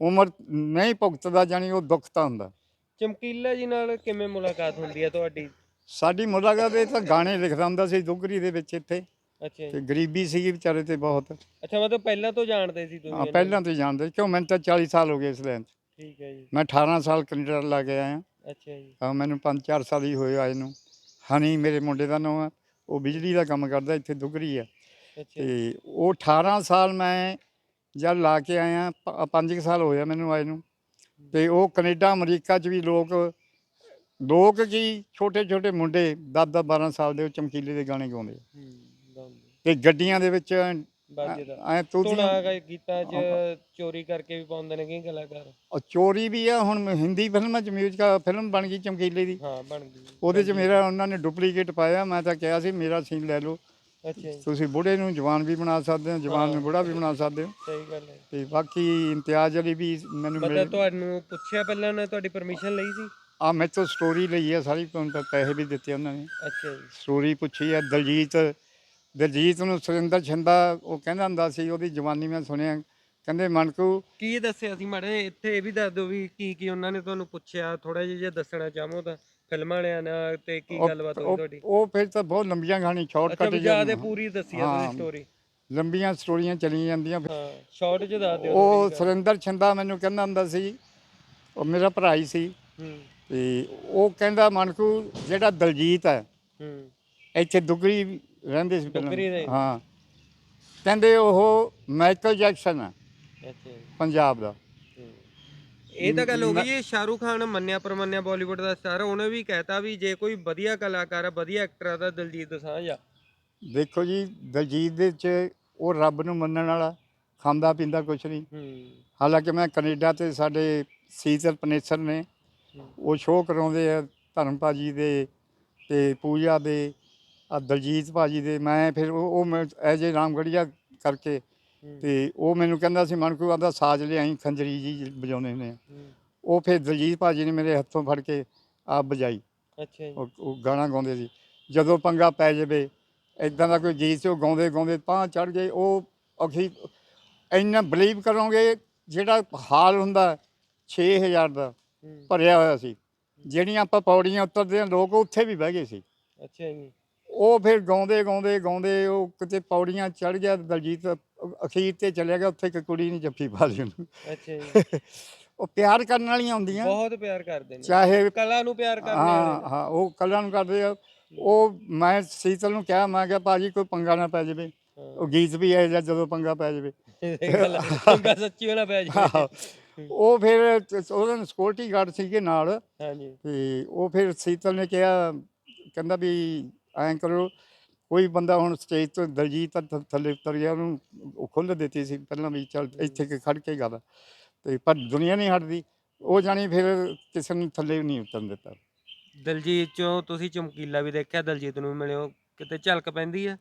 Speaker 2: ਉਮਰ ਨਹੀਂ ਭੁਗਤਦਾ ਜਾਣੀ ਉਹ ਦੁੱਖ ਤਾਂ ਹੁੰਦਾ।
Speaker 1: ਚਮਕੀਲਾ ਜੀ ਨਾਲ ਕਿਵੇਂ ਮੁਲਾਕਾਤ ਹੁੰਦੀ ਹੈ ਤੁਹਾਡੀ?
Speaker 2: ਸਾਡੀ ਮੁਲਾਕਾਤ ਇਹ ਤਾਂ ਗਾਣੇ ਲਿਖਦਾ ਹੁੰਦਾ ਸੀ ਦੁਗਰੀ ਦੇ ਵਿੱਚ ਇੱਥੇ।
Speaker 1: ਅੱਛਾ
Speaker 2: ਤੇ ਗਰੀਬੀ ਸੀਗੀ ਵਿਚਾਰੇ ਤੇ ਬਹੁਤ।
Speaker 1: ਅੱਛਾ ਮਤਲਬ ਪਹਿਲਾਂ ਤੋਂ ਜਾਣਦੇ ਸੀ ਤੁਸੀਂ
Speaker 2: ਹਾਂ
Speaker 1: ਇਹਨੂੰ?
Speaker 2: ਪਹਿਲਾਂ ਤੋਂ ਹੀ ਜਾਣਦੇ ਕਿਉਂ ਮੈਨੂੰ ਤਾਂ 40 ਸਾਲ ਹੋ ਗਏ ਇਸ ਲਾਈਨ 'ਚ।
Speaker 1: ਠੀਕ ਹੈ ਜੀ।
Speaker 2: ਮੈਂ 18 ਸਾਲ ਕੈਨੇਡਾ ਲਾ ਕੇ ਆਇਆ।
Speaker 1: ਅੱਛਾ ਜੀ।
Speaker 2: ਹਾਂ ਮੈਨੂੰ 5-4 ਸਾਲ ਹੀ ਹੋਏ ਆਏ ਨੂੰ। ਹਨੀ ਮੇਰੇ ਮੁੰਡੇ ਦਾ ਨਾਮ ਆ। ਉਹ ਬਿਜਲੀ ਦਾ ਕੰਮ ਕਰਦਾ ਇੱਥੇ ਦੁਗਰੀ ਆ।
Speaker 1: ਅੱਛਾ। ਜੀ,
Speaker 2: ਤੇ ਉਹ 18 ਸਾਲ ਮੈਂ ਜਦ ਲਾ ਕੇ ਆਇਆ 5 ਸਾਲ ਹੋਇਆ ਮੈਨੂੰ ਆਏ ਨੂੰ। ਤੇ ਉਹ ਕੈਨੇਡਾ ਅਮਰੀਕਾ 'ਚ ਵੀ ਲੋਕ ਲੋਕ ਕੀ ਛੋਟੇ ਛੋਟੇ ਮੁੰਡੇ 10 10 12 ਸਾਲ ਦੇ ਉਹ ਚਮਕੀਲੇ ਦੇ ਗਾਣੇ ਗਾਉਂਦੇ ਤੇ ਗੱਡੀਆਂ ਦੇ ਵਿੱਚ ਐ
Speaker 1: ਧੁਨਾ ਗੀਤਾਂ 'ਚ ਚੋਰੀ ਕਰਕੇ ਵੀ ਪਾਉਂਦੇ ਨੇ ਕਈ ਕਲਾਕਾਰ।
Speaker 2: ਉਹ ਚੋਰੀ ਵੀ ਆ ਹੁਣ ਹਿੰਦੀ ਫਿਲਮਾਂ 'ਚ ਮਿਊਜ਼ਿਕ ਫਿਲਮ ਬਣ ਗਈ ਚਮਕੀਲੇ ਦੀ।
Speaker 1: ਹਾਂ ਬਣ ਗਈ।
Speaker 2: ਉਹਦੇ 'ਚ ਮੇਰਾ ਉਹਨਾਂ ਨੇ ਡੁਪਲੀਕੇਟ ਪਾਇਆ ਮੈਂ ਤਾਂ ਕਿਹਾ ਸੀ ਮੇਰਾ ਸੀਨ ਲੈ ਲਓ।
Speaker 1: ਅੱਛਾ ਜੀ।
Speaker 2: ਤੁਸੀਂ ਬੁੜੇ ਨੂੰ ਜਵਾਨ ਵੀ ਬਣਾ ਸਕਦੇ ਹੋ ਜਵਾਨ ਨੂੰ ਬੁੜਾ ਵੀ ਬਣਾ ਸਕਦੇ ਹੋ।
Speaker 1: ਸਹੀ ਗੱਲ ਹੈ।
Speaker 2: ਤੇ ਬਾਕੀ ਇਮਤਿਆਜ਼ ਅਲੀ ਵੀ ਮੈਨੂੰ
Speaker 1: ਮਤਲਬ
Speaker 2: ਮਿਲ
Speaker 1: ਤੁਹਾਨੂੰ ਪੁੱਛਿਆ ਪਹਿਲਾਂ ਉਹਨੇ ਤੁਹਾਡੀ ਪਰਮਿਸ਼ਨ ਲਈ ਸੀ?
Speaker 2: ਆ ਮੈਂ ਤੋਂ ਸਟੋਰੀ ਲਈ ਆ ਸਾਰੀ ਤੁਹਾਨੂੰ ਤਾਂ ਪੈਸੇ ਵੀ ਦਿੱਤੇ ਉਹਨਾਂ ਨੇ।
Speaker 1: ਅੱਛਾ ਜੀ।
Speaker 2: ਸਟੋਰੀ ਪੁੱਛੀ ਆ ਦਲਜੀਤ। ਦਲਜੀਤ ਨੂੰ ਸੁਰਿੰਦਰ ਛੰਦਾ ਉਹ ਕਹਿੰਦਾ ਹੁੰਦਾ ਸੀ ਉਹਦੀ ਜਵਾਨੀ ਮੈਂ ਸੁਣਿਆ। ਕਹਿੰਦੇ ਮਨਕੂ
Speaker 1: ਕੀ ਦੱਸਿਆ ਸੀ ਮਾੜੇ ਇੱਥੇ ਇਹ ਵੀ ਦੱਸ ਦਿਓ ਵੀ ਕੀ ਕੀ ਉਹਨਾਂ ਨੇ ਤੁਹਾਨੂੰ ਪੁੱਛਿਆ? ਥੋੜਾ ਜਿਹਾ ਜੇ ਦੱਸਣਾ ਚਾਹੋ ਤਾਂ। ਫਿਲਮਾਂ ਵਾਲਿਆਂ ਨਾਲ ਤੇ ਕੀ
Speaker 2: ਉਹ-
Speaker 1: ਗੱਲਬਾਤ ਹੋਈ
Speaker 2: ਉਹ-
Speaker 1: ਤੁਹਾਡੀ?
Speaker 2: ਉਹ ਫਿਰ ਤਾਂ ਬਹੁਤ ਲੰਬੀਆਂ ਕਹਾਣੀ
Speaker 1: ਅੱਛਾ
Speaker 2: ਸ਼ਾਰਟਕਟ
Speaker 1: ਵੀ ਜ਼ਿਆਦਾ ਪੂਰੀ ਦੱਸੀ ਆ
Speaker 2: ਹਾਂ।
Speaker 1: ਤੁਸੀਂ ਸਟੋਰੀ
Speaker 2: ਲੰਬੀਆਂ ਸਟੋਰੀਆਂ ਚੱਲੀਆਂ ਜਾਂਦੀਆਂ।
Speaker 1: ਹਾਂ ਸ਼ਾਰਟ ਚ ਦੱਸ ਦਿਓ
Speaker 2: ਉਹ। ਸੁਰਿੰਦਰ ਛੰਦਾ ਮੈਨੂੰ ਕਹਿੰਦਾ ਹੁੰਦਾ ਸੀ ਉਹ ਮੇਰਾ ਭਰਾ ਹੀ ਸੀ।
Speaker 1: ਹੂੰ।
Speaker 2: ਤੇ ਉਹ ਕਹਿੰਦਾ ਮਨਕੂ ਜਿਹੜਾ ਦਲਜੀਤ ਹੈ
Speaker 1: ਹੂੰ।
Speaker 2: ਇੱਥੇ ਦੁਗਰੀ ਰਹਿੰਦੇ ਸੀ
Speaker 1: ਦੁੱਗਰੀ ਦੇ?
Speaker 2: ਹਾਂ। ਕਹਿੰਦੇ ਉਹ ਮਾਈਕਲ ਜੈਕਸਨ ਹੈ
Speaker 1: ਅੱਛਾ ਜੀ।
Speaker 2: ਪੰਜਾਬ ਦਾ।
Speaker 1: ਇਹ ਤਾਂ ਗੱਲ ਹੋ ਗਈ ਇਹ ਸ਼ਾਹਰੁਖ ਖਾਨ ਮੰਨਿਆ ਪਰਮੰਨਿਆ ਬਾਲੀਵੁੱਡ ਦਾ ਸਟਾਰ ਉਹਨੇ ਵੀ ਕਹਿਤਾ ਵੀ ਜੇ ਕੋਈ ਵਧੀਆ ਕਲਾਕਾਰ ਆ ਵਧੀਆ ਐਕਟਰ ਆ ਤਾਂ ਦਲਜੀਤ ਦੋਸਾਂਝ ਆ
Speaker 2: ਦੇਖੋ ਜੀ ਦਲਜੀਤ ਦੇ ਚ ਉਹ ਰੱਬ ਨੂੰ ਮੰਨਣ ਵਾਲਾ ਖਾਂਦਾ ਪੀਂਦਾ ਕੁਛ ਨਹੀਂ
Speaker 1: ਹੂੰ
Speaker 2: ਹਾਲਾਂਕਿ ਮੈਂ ਕੈਨੇਡਾ ਤੇ ਸਾਡੇ ਸੀਤਲ ਪਨੇਸਰ ਨੇ। ਉਹ ਸ਼ੋਅ ਕਰਾਉਂਦੇ ਆ ਧਰਮ ਭਾਜੀ ਦੇ ਤੇ ਪੂਜਾ ਦੇ ਆ ਦਲਜੀਤ ਭਾਜੀ ਦੇ ਮੈਂ ਫਿਰ ਉਹ ਐਜ ਏ ਰਾਮਗੜੀਆ ਕਰਕੇ। ਤੇ ਉਹ ਮੈਨੂੰ ਕਹਿੰਦਾ ਸੀ ਮਨਕੂ ਆਂਦਾ ਸਾਜ਼ ਲਿਆਈ ਖੰਜਰੀ ਜੀ ਵਜਾਉਂਦੇ ਨੇ
Speaker 1: ਹੂੰ।
Speaker 2: ਉਹ ਫਿਰ ਦਲਜੀਤ ਭਾਜੀ ਨੇ ਮੇਰੇ ਹੱਥੋਂ ਫੜ ਕੇ ਆਪ ਵਜਾਈ।
Speaker 1: ਅੱਛਾ ਜੀ।
Speaker 2: ਉਹ ਉਹ ਗਾਣਾ ਗਾਉਂਦੇ ਸੀ। ਜਦੋਂ ਪੰਗਾ ਪੈ ਜਾਵੇ ਇਦਾਂ ਦਾ ਕੋਈ ਗੀਤ ਸੀ ਉਹ ਗਾਉਂਦੇ ਗਾਉਂਦੇ ਤਾਂ ਚੜ ਗਏ। ਉਹ ਅਖੀ ਇੰਨਾ ਬਲੀਵ ਕਰੋਗੇ ਜਿਹੜਾ ਹਾਲ ਹੁੰਦਾ 6000 ਦਾ
Speaker 1: ਹੂੰ।
Speaker 2: ਭਰਿਆ ਹੋਇਆ ਸੀ। ਜਿਹੜੀਆਂ ਆਪਾਂ ਪੌੜੀਆਂ ਉਤਰਦੇ ਆ ਲੋਕ ਉੱਥੇ ਵੀ ਬਹਿ ਗਏ ਸੀ।
Speaker 1: ਅੱਛਾ ਜੀ।
Speaker 2: ਉਹ ਫਿਰ ਗਾਉਂਦੇ ਗਾਉਂਦੇ ਗਾਉਂਦੇ ਉਹ ਕਿਤੇ ਪੌੜੀਆਂ ਚੜ ਗਿਆ ਦਲਜੀਤ ਅਖੀਰ ਤੇ ਚਲਿਆ ਗਿਆ ਉੱਥੇ ਇੱਕ ਕੁੜੀ ਨੇ ਜੱਫੀ ਪਾ ਲਈ ਉਹਨੂੰ।
Speaker 1: ਅੱਛਾ ਜੀ।
Speaker 2: ਉਹ ਪਿਆਰ ਕਰਨ ਵਾਲੀਆਂ ਹੁੰਦੀਆਂ।
Speaker 1: ਬਹੁਤ ਪਿਆਰ ਕਰਦੇ ਨੇ।
Speaker 2: ਚਾਹੇ
Speaker 1: ਕਲਾ ਨੂੰ ਪਿਆਰ ਕਰਨੇ
Speaker 2: ਹਾਂ ਹਾਂ ਉਹ ਕੱਲਿਆਂ ਨੂੰ ਕਰਦੇ ਆ। ਉਹ ਮੈਂ ਸੀਤਲ ਨੂੰ ਕਿਹਾ ਮੈਂ ਕਿਹਾ ਭਾਜੀ ਕੋਈ ਪੰਗਾ ਨਾ ਪੈ ਜਾਵੇ। ਉਹ ਗੀਤ ਵੀ ਹੈ ਜਦੋਂ ਪੰਗਾ ਪੈ ਜਾਵੇ।
Speaker 1: ਪੰਗਾ ਸੱਚੀ ਹੋਣਾ ਪਿਆ ਜੀ
Speaker 2: ਆਹੋ। ਉਹ ਫਿਰ ਉਹਦੇ ਸਿਕਿਉਰਿਟੀ ਗਾਰਡ ਸੀਗੇ ਨਾਲ।
Speaker 1: ਹਾਂਜੀ।
Speaker 2: ਤੇ ਉਹ ਫਿਰ ਸੀਤਲ ਨੇ ਕਿਹਾ ਕਹਿੰਦਾ ਵੀ ਐਂ ਕਰੋ ਕੋਈ ਬੰਦਾ ਹੁਣ ਸਟੇਜ ਤੋਂ ਦਲਜੀਤ ਥੱਲੇ ਉਤਰ ਗਿਆ ਉਹਨੂੰ ਉਹ ਖੁੱਲ੍ਹ ਦਿੱਤੀ ਸੀ ਪਹਿਲਾਂ ਵੀ ਚੱਲ ਇੱਥੇ ਕਿ ਖੜ ਕੇ ਗੱਲ। ਤੇ ਪਰ ਦੁਨੀਆ ਨਹੀਂ ਹਟਦੀ। ਉਹ ਜਾਣੀ ਫਿਰ ਕਿਸੇ ਨੂੰ ਥੱਲੇ ਨਹੀਂ ਉਤਰਨ ਦਿੱਤਾ।
Speaker 1: ਦਲਜੀਤ ਚੋਂ ਤੁਸੀਂ ਚਮਕੀਲਾ ਵੀ ਦੇਖਿਆ ਦਲਜੀਤ ਨੂੰ ਵੀ ਮਿਲਿਓ। ਕਿਤੇ ਝਲਕ ਪੈਂਦੀ ਆ?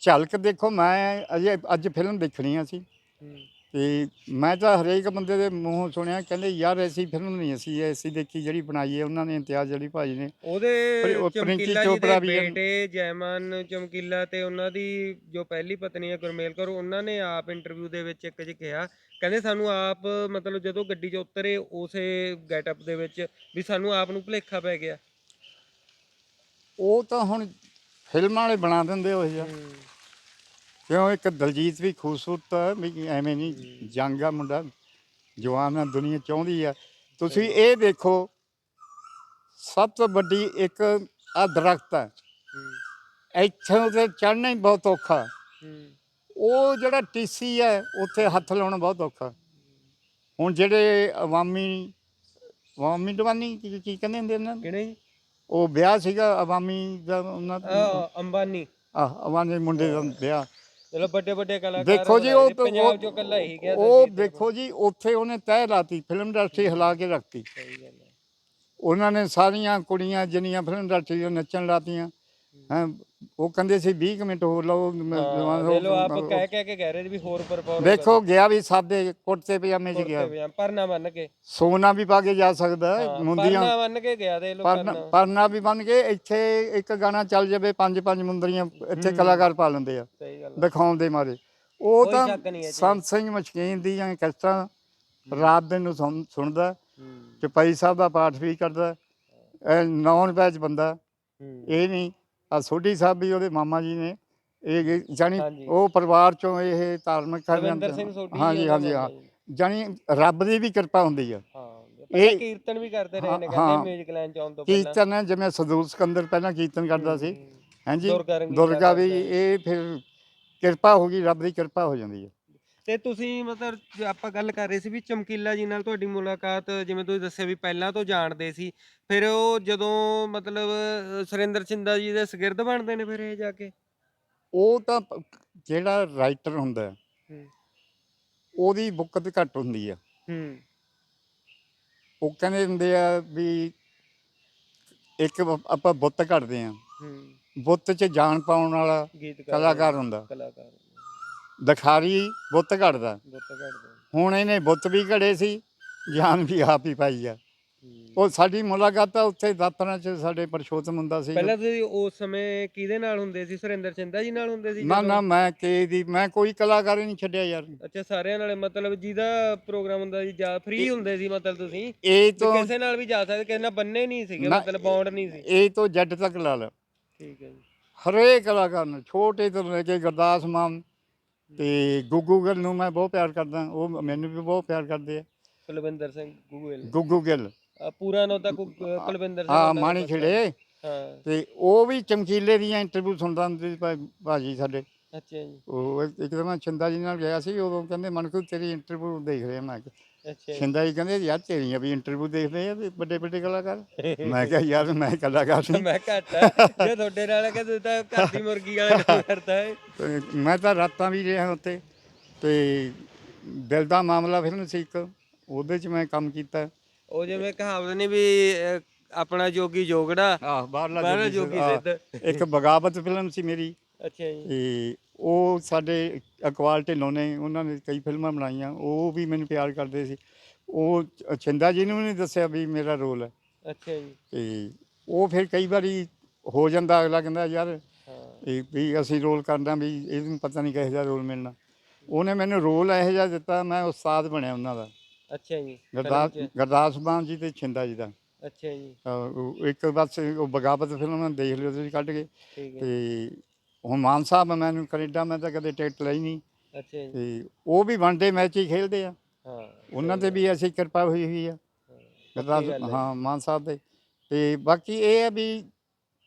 Speaker 2: ਝਲਕ ਦੇਖੋ ਮੈਂ ਅਜੇ ਅੱਜ ਫਿਲਮ ਦੇਖਣੀ ਆ ਸੀ ਤੇ ਮੈਂ ਤਾਂ ਹਰੇਕ ਬੰਦੇ ਦੇ ਮੂੰਹੋਂ ਸੁਣਿਆ ਕਹਿੰਦੇ ਯਾਰ ਐਸੀ ਫਿਲਮ ਨਹੀਂ ਅਸੀਂ ਐਸੀ ਦੇਖੀ ਜਿਹੜੀ ਬਣਾਈ ਹੈ ਉਹਨਾਂ ਨੇ ਇਮਤਿਆਜ਼ ਅਲੀ ਭਾਜੀ ਨੇ।
Speaker 1: ਉਹਦੇ ਚਮਕੀਲਾ ਜੀ ਦੇ। ਬੇਟੇ ਜੈਮਾਨ ਚਮਕੀਲਾ ਤੇ ਉਹਨਾਂ ਦੀ ਜੋ ਪਹਿਲੀ ਪਤਨੀ ਹੈ ਗੁਰਮੇਲ ਕੌਰ ਉਹਨਾਂ ਨੇ ਆਪ ਇੰਟਰਵਿਊ ਦੇ ਵਿੱਚ ਇੱਕ ਚ ਕਿਹਾ ਕਹਿੰਦੇ ਸਾਨੂੰ ਆਪ ਮਤਲਬ ਜਦੋਂ ਗੱਡੀ 'ਚ ਉਤਰੇ ਉਸੇ ਗੈਟਅਪ ਦੇ ਵਿੱਚ ਵੀ ਸਾਨੂੰ ਆਪ ਨੂੰ ਭੁਲੇਖਾ ਪੈ ਗਿਆ।
Speaker 2: ਉਹ ਤਾਂ ਹੁਣ ਫਿਲਮਾਂ ਵਾਲੇ ਬਣਾ ਦਿੰਦੇ ਉਹ ਜਿਹਾ। ਕਿਉਂ? ਇੱਕ ਦਲਜੀਤ ਵੀ ਖੂਬਸੂਰਤ ਹੈ ਵੀ ਐਵੇਂ ਨਹੀਂ ਜੰਗ ਆ ਮੁੰਡਾ ਜਵਾਨ ਆ ਦੁਨੀਆ ਚਾਹੁੰਦੀ ਆ। ਤੁਸੀਂ ਇਹ ਦੇਖੋ ਸਭ ਤੋਂ ਵੱਡੀ ਇੱਕ ਆ ਦਰਖਤ ਹੈ। ਇੱਥੋਂ ਤੇ ਚੜ੍ਹਨਾ ਹੀ ਬਹੁਤ ਔਖਾ। ਉਹ ਜਿਹੜਾ ਟੀਸੀ ਹੈ ਉੱਥੇ ਹੱਥ ਲਾਉਣਾ ਬਹੁਤ ਔਖਾ। ਹੁਣ ਜਿਹੜੇ ਅਵਾਮੀ ਅਵਾਮੀ ਦਵਾਨੀ ਕੀ ਕੀ ਕਹਿੰਦੇ ਹੁੰਦੇ ਇਹਨਾਂ ਨੂੰ?
Speaker 1: ਕਿਹੜੇ ਜੀ?
Speaker 2: ਉਹ ਵਿਆਹ ਸੀਗਾ ਅਵਾਮੀ ਦਾ ਉਹਨਾਂ ਦਾ।
Speaker 1: ਅੰਬਾਨੀ।
Speaker 2: ਆ ਅਵਾਮੀ ਮੁੰਡੇ ਦਾ ਵਿਆਹ।
Speaker 1: ਚਲੋ ਵੱਡੇ ਵੱਡੇ ਕਲਾਕਾਰ
Speaker 2: ਦੇਖੋ ਜੀ ਉਹ
Speaker 1: ਪੰਜਾਬ ਚੋਂ ਕੱਲਾ ਹੀ ਗਿਆ
Speaker 2: ਉਹ ਦੇਖੋ ਜੀ ਉੱਥੇ ਉਹਨੇ ਤੈਅ ਲਾਤੀ ਫਿਲਮ ਇੰਡਸਟਰੀ ਹਿਲਾ ਕੇ ਰੱਖਤੀ।
Speaker 1: ਸਹੀ ਗੱਲ ਹੈ।
Speaker 2: ਉਹਨਾਂ ਨੇ ਸਾਰੀਆਂ ਕੁੜੀਆਂ ਜਿੰਨੀਆਂ ਫਿਲਮ ਇੰਡਸਟਰੀ ਦੀਆਂ ਨੱਚਣ ਲਾਤੀਆਂ ਹੈ। ਉਹ ਕਹਿੰਦੇ ਸੀ 20 ਕੁ ਮਿੰਟ ਹੋਰ ਲਓ
Speaker 1: ਦੇ ਲੋ ਆਪ
Speaker 2: ਉਹ-
Speaker 1: ਕਹਿ ਕਹਿ ਕੇ ਕਹਿ ਰਹੇ ਵੀ ਹੋਰ ਪਰਫਾਰਮ
Speaker 2: ਦੇਖੋ ਗਿਆ ਵੀ ਸਾਦੇ ਕੁੜਤੇ ਪਜਾਮੇ 'ਚ ਗਿਆ।
Speaker 1: ਪਰਨਾ ਬੰਨ ਕੇ।
Speaker 2: ਸੋਨਾ ਵੀ ਪਾ ਕੇ ਜਾ ਸਕਦਾ ਮੁੰਦੀਆਂ
Speaker 1: ਪਰਨਾ ਬੰਨ ਕੇ ਗਿਆ ਦੇ ਲੋ
Speaker 2: ਪਰਨਾ ਪਰਨਾ। ਵੀ ਬਣ ਕੇ ਇੱਥੇ ਇੱਕ ਗਾਣਾ ਚੱਲ ਜਾਵੇ ਪੰਜ ਪੰਜ ਮੁੰਦਰੀਆਂ ਇੱਥੇ ਕਲਾਕਾਰ ਪਾ ਲੈਂਦੇ ਆ।
Speaker 1: ਗੱਲ ਹੈ।
Speaker 2: ਦਿਖਾਉਣ ਦੇ ਮਾਰੇ ਉਹ
Speaker 1: ਕੋਈ
Speaker 2: ਤਾਂ
Speaker 1: ਸ਼ੱਕ ਨਹੀਂ ਹੈ ਜੀ।
Speaker 2: ਸੰਤ ਸਿੰਘ ਮਸ਼ਕੀਨ ਦੀਆਂ ਕਿਸ਼ਤਾਂ ਰਾਤ ਦਿਨ ਨੂੰ ਸੁਣ- ਸੁਣਦਾ
Speaker 1: ਹੂੰ,
Speaker 2: ਚਪਾਈ ਸਾਹਿਬ ਦਾ ਪਾਠ ਵੀ ਕਰਦਾ ਨੌਨ ਵੈਜ ਬੰਦਾ
Speaker 1: ਹੂੰ,
Speaker 2: ਇਹ ਨਹੀਂ ਆ ਸੋਢੀ ਸਾਹਿਬ ਵੀ ਉਹਦੇ ਮਾਮਾ ਜੀ ਨੇ ਇਹ ਜਾਨੀ
Speaker 1: ਹਾਂਜੀ।
Speaker 2: ਉਹ ਪਰਿਵਾਰ ਚੋਂ ਇਹ ਧਾਰਮਿਕ
Speaker 1: ਰਵਿੰਦਰ ਸਿੰਘ ਸੋਢੀ
Speaker 2: ਹਾਂਜੀ ਹਾਂਜੀ ਹਾਂ। ਜਾਨੀ ਰੱਬ ਦੀ ਵੀ ਕਿਰਪਾ ਹੁੰਦੀ ਆ
Speaker 1: ਹਾਂ
Speaker 2: ਇਹ-
Speaker 1: ਕੀਰਤਨ ਵੀ ਕਰਦੇ ਰਹੇ ਨੇ
Speaker 2: ਹਾਂ,
Speaker 1: ਕਹਿੰਦੇ। ਮਿਊਜ਼ਿਕ ਲਾਈਨ ਚ ਆਉਣ ਤੋਂ ਪਹਿਲਾਂ
Speaker 2: ਕੀਰਤਨ ਹੈ, ਜਿਵੇਂ ਸਦੂਰ ਸਿਕੰਦਰ ਪਹਿਲਾਂ ਕੀਰਤਨ ਕਰਦਾ ਸੀ
Speaker 1: ਹੂੰ,
Speaker 2: ਹਾਂਜੀ
Speaker 1: ਦੁਰਗਾ ਰੰਗੀਲਾ
Speaker 2: ਦੁਰਗਾ ਵੀ
Speaker 1: ਕਰਦਾ।
Speaker 2: ਇਹ ਫਿਰ ਕਿਰਪਾ ਹੋ ਗਈ ਰੱਬ ਦੀ ਕਿਰਪਾ ਹੋ ਜਾਂਦੀ ਹੈ।
Speaker 1: ਤੇ ਤੁਸੀਂ ਮਤਲਬ ਜੇ ਆਪਾਂ ਗੱਲ ਕਰ ਰਹੇ ਸੀ ਵੀ ਚਮਕੀਲਾ ਜੀ ਨਾਲ ਤੁਹਾਡੀ ਮੁਲਾਕਾਤ ਜਿਵੇਂ ਤੁਸੀਂ ਦੱਸਿਆ ਵੀ ਪਹਿਲਾਂ ਤੋਂ ਜਾਣਦੇ ਸੀ ਫਿਰ ਉਹ ਜਦੋਂ ਮਤਲਬ ਅ, ਸੁਰਿੰਦਰ ਚਿੰਦਾ ਜੀ ਦੇ ਸ਼ਾਗਿਰਦ ਬਣਦੇ ਨੇ ਫਿਰ ਇਹ ਜਾ ਕੇ?
Speaker 2: ਉਹ ਤਾਂ ਪ- ਜਿਹੜਾ ਰਾਈਟਰ ਹੁੰਦਾ ਹੈ,
Speaker 1: ਹੂੰ।
Speaker 2: ਉਹਦੀ ਬੁੱਕ ਤੇ ਘੱਟ ਹੁੰਦੀ ਆ।
Speaker 1: ਹੂੰ।
Speaker 2: ਉਹ ਕਹਿੰਦੇ ਹੁੰਦੇ ਆ ਵੀ ਇੱਕ ਆਪਾਂ ਬੁੱਤ ਘੜਦੇ ਆ
Speaker 1: ਹੂੰ।
Speaker 2: ਬੁੱਤ 'ਚ ਜਾਨ ਪਾਉਣ ਵਾਲਾ
Speaker 1: ਗੀਤਕਾਰ
Speaker 2: ਕਲਾਕਾਰ ਹੁੰਦਾ।
Speaker 1: ਕਲਾਕਾਰ।
Speaker 2: ਦਿਖਾਰੀ ਬੁੱਤ ਘੜਦਾ।
Speaker 1: ਬੁੱਤ ਘੜਦੇ।
Speaker 2: ਹੁਣ ਇਹਨੇ ਬੁੱਤ ਵੀ ਘੜੇ ਸੀ ਜਾਨ ਵੀ ਆਪ ਹੀ ਪਾਈ ਆ। ਉਹ ਸਾਡੀ ਮੁਲਾਕਾਤ ਤਾਂ ਉੱਥੇ ਦਾਤਰਾਂ 'ਚ ਸਾਡੇ ਪਰਸ਼ੋਤਮ ਹੁੰਦਾ ਸੀ।
Speaker 1: ਪਹਿਲਾਂ ਤੁਸੀਂ ਉਸ ਸਮੇਂ ਕਿਹਦੇ ਨਾਲ ਹੁੰਦੇ ਸੀ? ਸੁਰਿੰਦਰ ਚਿੰਦਾ ਜੀ ਨਾਲ ਹੁੰਦੇ ਸੀ
Speaker 2: ਨਾ? ਨਾ ਮੈਂ ਕੇ ਦੀ ਮੈਂ ਕੋਈ ਕਲਾਕਾਰ ਨਹੀਂ ਛੱਡਿਆ ਯਾਰ।
Speaker 1: ਅੱਛਾ ਸਾਰਿਆਂ ਨਾਲ ਮਤਲਬ ਜਿਹਦਾ ਪ੍ਰੋਗਰਾਮ ਹੁੰਦਾ ਸੀ ਜਾਂ ਫ੍ਰੀ ਹੁੰਦੇ ਸੀ ਮਤਲਬ ਤੁਸੀਂ
Speaker 2: ਇਹ ਤੋਂ
Speaker 1: ਕਿਸੇ ਨਾਲ ਵੀ ਜਾ ਸਕਦੇ ਕਿਸੇ ਨਾਲ ਬੰਨੇ ਨਹੀਂ ਸੀਗੇ ਮਤਲਬ ਬੌਂਡ ਨਹੀਂ ਸੀ।
Speaker 2: ਇਹ ਤੋਂ ਜੱਟ ਤੱਕ ਲਾ ਲਾ।
Speaker 1: ਠੀਕ ਹੈ ਜੀ।
Speaker 2: ਹਰੇਕ ਕਲਾਕਾਰ ਨੂੰ ਛੋਟੇ ਤੋਂ ਲੈ ਕੇ ਗੁਰਦਾਸ ਮਾਨ ਤੇ ਗੁੱਗੂ ਗਿੱਲ ਨੂੰ ਮੈਂ ਬਹੁਤ ਪਿਆਰ ਕਰਦਾ ਉਹ ਮੈਨੂੰ ਵੀ ਬਹੁਤ ਪਿਆਰ ਕਰਦੇ ਆ।
Speaker 1: ਕੁਲਵਿੰਦਰ ਸਿੰਘ
Speaker 2: ਗੁੱਗੂ ਗਿੱਲ।
Speaker 1: ਪੂਰਾ ਨਾਂ ਤਾਂ ਕੁ- ਕੁਲਵਿੰਦਰ ਸਿੰਘ
Speaker 2: ਹਾਂ ਮਾਣੀ। ਖਿੜੇ
Speaker 1: ਹਾਂ।
Speaker 2: ਤੇ ਉਹ ਵੀ ਚਮਕੀਲੇ ਦੀਆਂ ਇੰਟਰਵਿਊ ਸੁਣਦਾ ਹੁੰਦਾ ਸੀ ਭਾ- ਭਾਜੀ ਸਾਡੇ।
Speaker 1: ਅੱਛਾ ਜੀ।
Speaker 2: ਉਹ ਇੱਕ ਇੱਕ ਦਿਨ ਮੈਂ ਛਿੰਦਾ ਜੀ ਨਾਲ ਗਿਆ ਸੀ ਉਦੋਂ ਕਹਿੰਦੇ ਮਨਕੂ ਤੇਰੀ ਇੰਟਰਵਿਊ ਦੇਖ ਰਹੇ ਮੈਂ। ਕਿਹਾ
Speaker 1: ਅੱਛਾ
Speaker 2: ਜੀ। ਕਹਿੰਦੇ ਯਾਰ ਤੇਰੀਆਂ ਵੀ ਇੰਟਰਵਿਊ ਦੇਖਦੇ ਆ ਵੀ ਵੱਡੇ ਵੱਡੇ ਕਲਾਕਾਰ। ਮੈਂ ਕਿਹਾ ਯਾਰ ਮੈਂ ਕਲਾਕਾਰ ਨਹੀਂ
Speaker 1: ਮੈਂ ਘੱਟ ਆ। ਜੇ ਤੁਹਾਡੇ ਨਾਲ ਕਿ ਤੁਸੀਂ ਤਾਂ ਘਰ ਦੀ ਮੁਰਗੀ ਵਾਲਾ ਕੰਮ ਕਰਦਾ ਹੈ।
Speaker 2: ਤੇ ਮੈਂ ਤਾਂ ਰਾਤਾਂ ਵੀ ਰਿਹਾ ਉੱਥੇ। ਤੇ ਦਿਲ ਦਾ ਮਾਮਲਾ ਫਿਲਮ ਸੀ ਇੱਕ। ਉਹਦੇ 'ਚ ਮੈਂ ਕੰਮ ਕੀਤਾ।
Speaker 1: ਉਹ ਜਿਵੇਂ ਕਹਾਵਤ ਨਹੀਂ ਵੀ ਅਹ, ਆਪਣਾ ਜੋਗੀ ਜੋਗੜਾ
Speaker 2: ਆਹ ਬਾਹਰਲਾ
Speaker 1: ਬਾਹਰਲਾ
Speaker 2: ਜੋਗੀ
Speaker 1: ਸਿੱਧ।
Speaker 2: ਇੱਕ ਬਗਾਵਤ ਫਿਲਮ ਸੀ ਮੇਰੀ।
Speaker 1: ਅੱਛਾ ਜੀ।
Speaker 2: ਤੇ ਉਹ ਸਾਡੇ ਅਕਵਾਲ ਢਿੱਲੋਂ ਨੇ ਉਹਨਾਂ ਨੇ ਕਈ ਫਿਲਮਾਂ ਬਣਾਈਆਂ ਉਹ ਵੀ ਮੈਨੂੰ ਪਿਆਰ ਕਰਦੇ ਸੀ। ਉਹ ਛਿੰਦਾ ਜੀ ਨੂੰ ਨਹੀਂ ਦੱਸਿਆ ਵੀ ਮੇਰਾ ਰੋਲ ਹੈ।
Speaker 1: ਅੱਛਾ ਜੀ।
Speaker 2: ਤੇ ਉਹ ਫਿਰ ਕਈ ਵਾਰੀ ਹੋ ਜਾਂਦਾ ਅਗਲਾ ਕਹਿੰਦਾ ਯਾਰ ਇਹ ਵੀ ਅਸੀਂ ਰੋਲ ਕਰਨਾ ਵੀ ਇਹਨੂੰ ਪਤਾ ਨਹੀਂ ਕਿਹੋ ਜਿਹਾ ਰੋਲ ਮਿਲਣਾ। ਉਹਨੇ ਮੈਨੂੰ ਰੋਲ ਇਹੋ ਜਿਹਾ ਦਿੱਤਾ ਮੈਂ ਉਸਤਾਦ ਬਣਿਆ ਉਹਨਾਂ ਦਾ।
Speaker 1: ਅੱਛਾ ਜੀ
Speaker 2: ਗੁਰਦਾਸ। ਗੁਰਦਾਸ ਮਾਨ ਜੀ ਤੇ ਛਿੰਦਾ ਜੀ ਦਾ।
Speaker 1: ਅੱਛਾ ਜੀ।
Speaker 2: ਇੱਕ ਬਸ ਉਹ ਬਗਾਵਤ ਫਿਲਮ ਦੇਖ ਲਿਓ ਤੁਸੀਂ ਕੱਢ ਕੇ। ਤੇ ਹੁਣ ਮਾਨ ਸਾਹਿਬ ਮੈਨੂੰ ਕੈਨੇਡਾ ਮੈਂ ਤਾਂ ਕਦੇ ਟਿਕਟ ਲਈ ਨਹੀਂ।
Speaker 1: ਅੱਛਾ ਜੀ।
Speaker 2: ਤੇ ਉਹ ਵੀ ਵਨਡੇ ਮੈਚ ਹੀ ਖੇਡਦੇ ਆ।
Speaker 1: ਹਾਂ
Speaker 2: ਉਹਨਾਂ ਤੇ ਵੀ ਐਸੀ ਕਿਰਪਾ ਹੋਈ ਹੋਈ ਆ। ਗੁਰਦਾਸ
Speaker 1: ਹੈ।
Speaker 2: ਮਾਨ ਸਾਹਿਬ ਦੇ। ਤੇ ਬਾਕੀ ਇਹ ਹੈ ਵੀ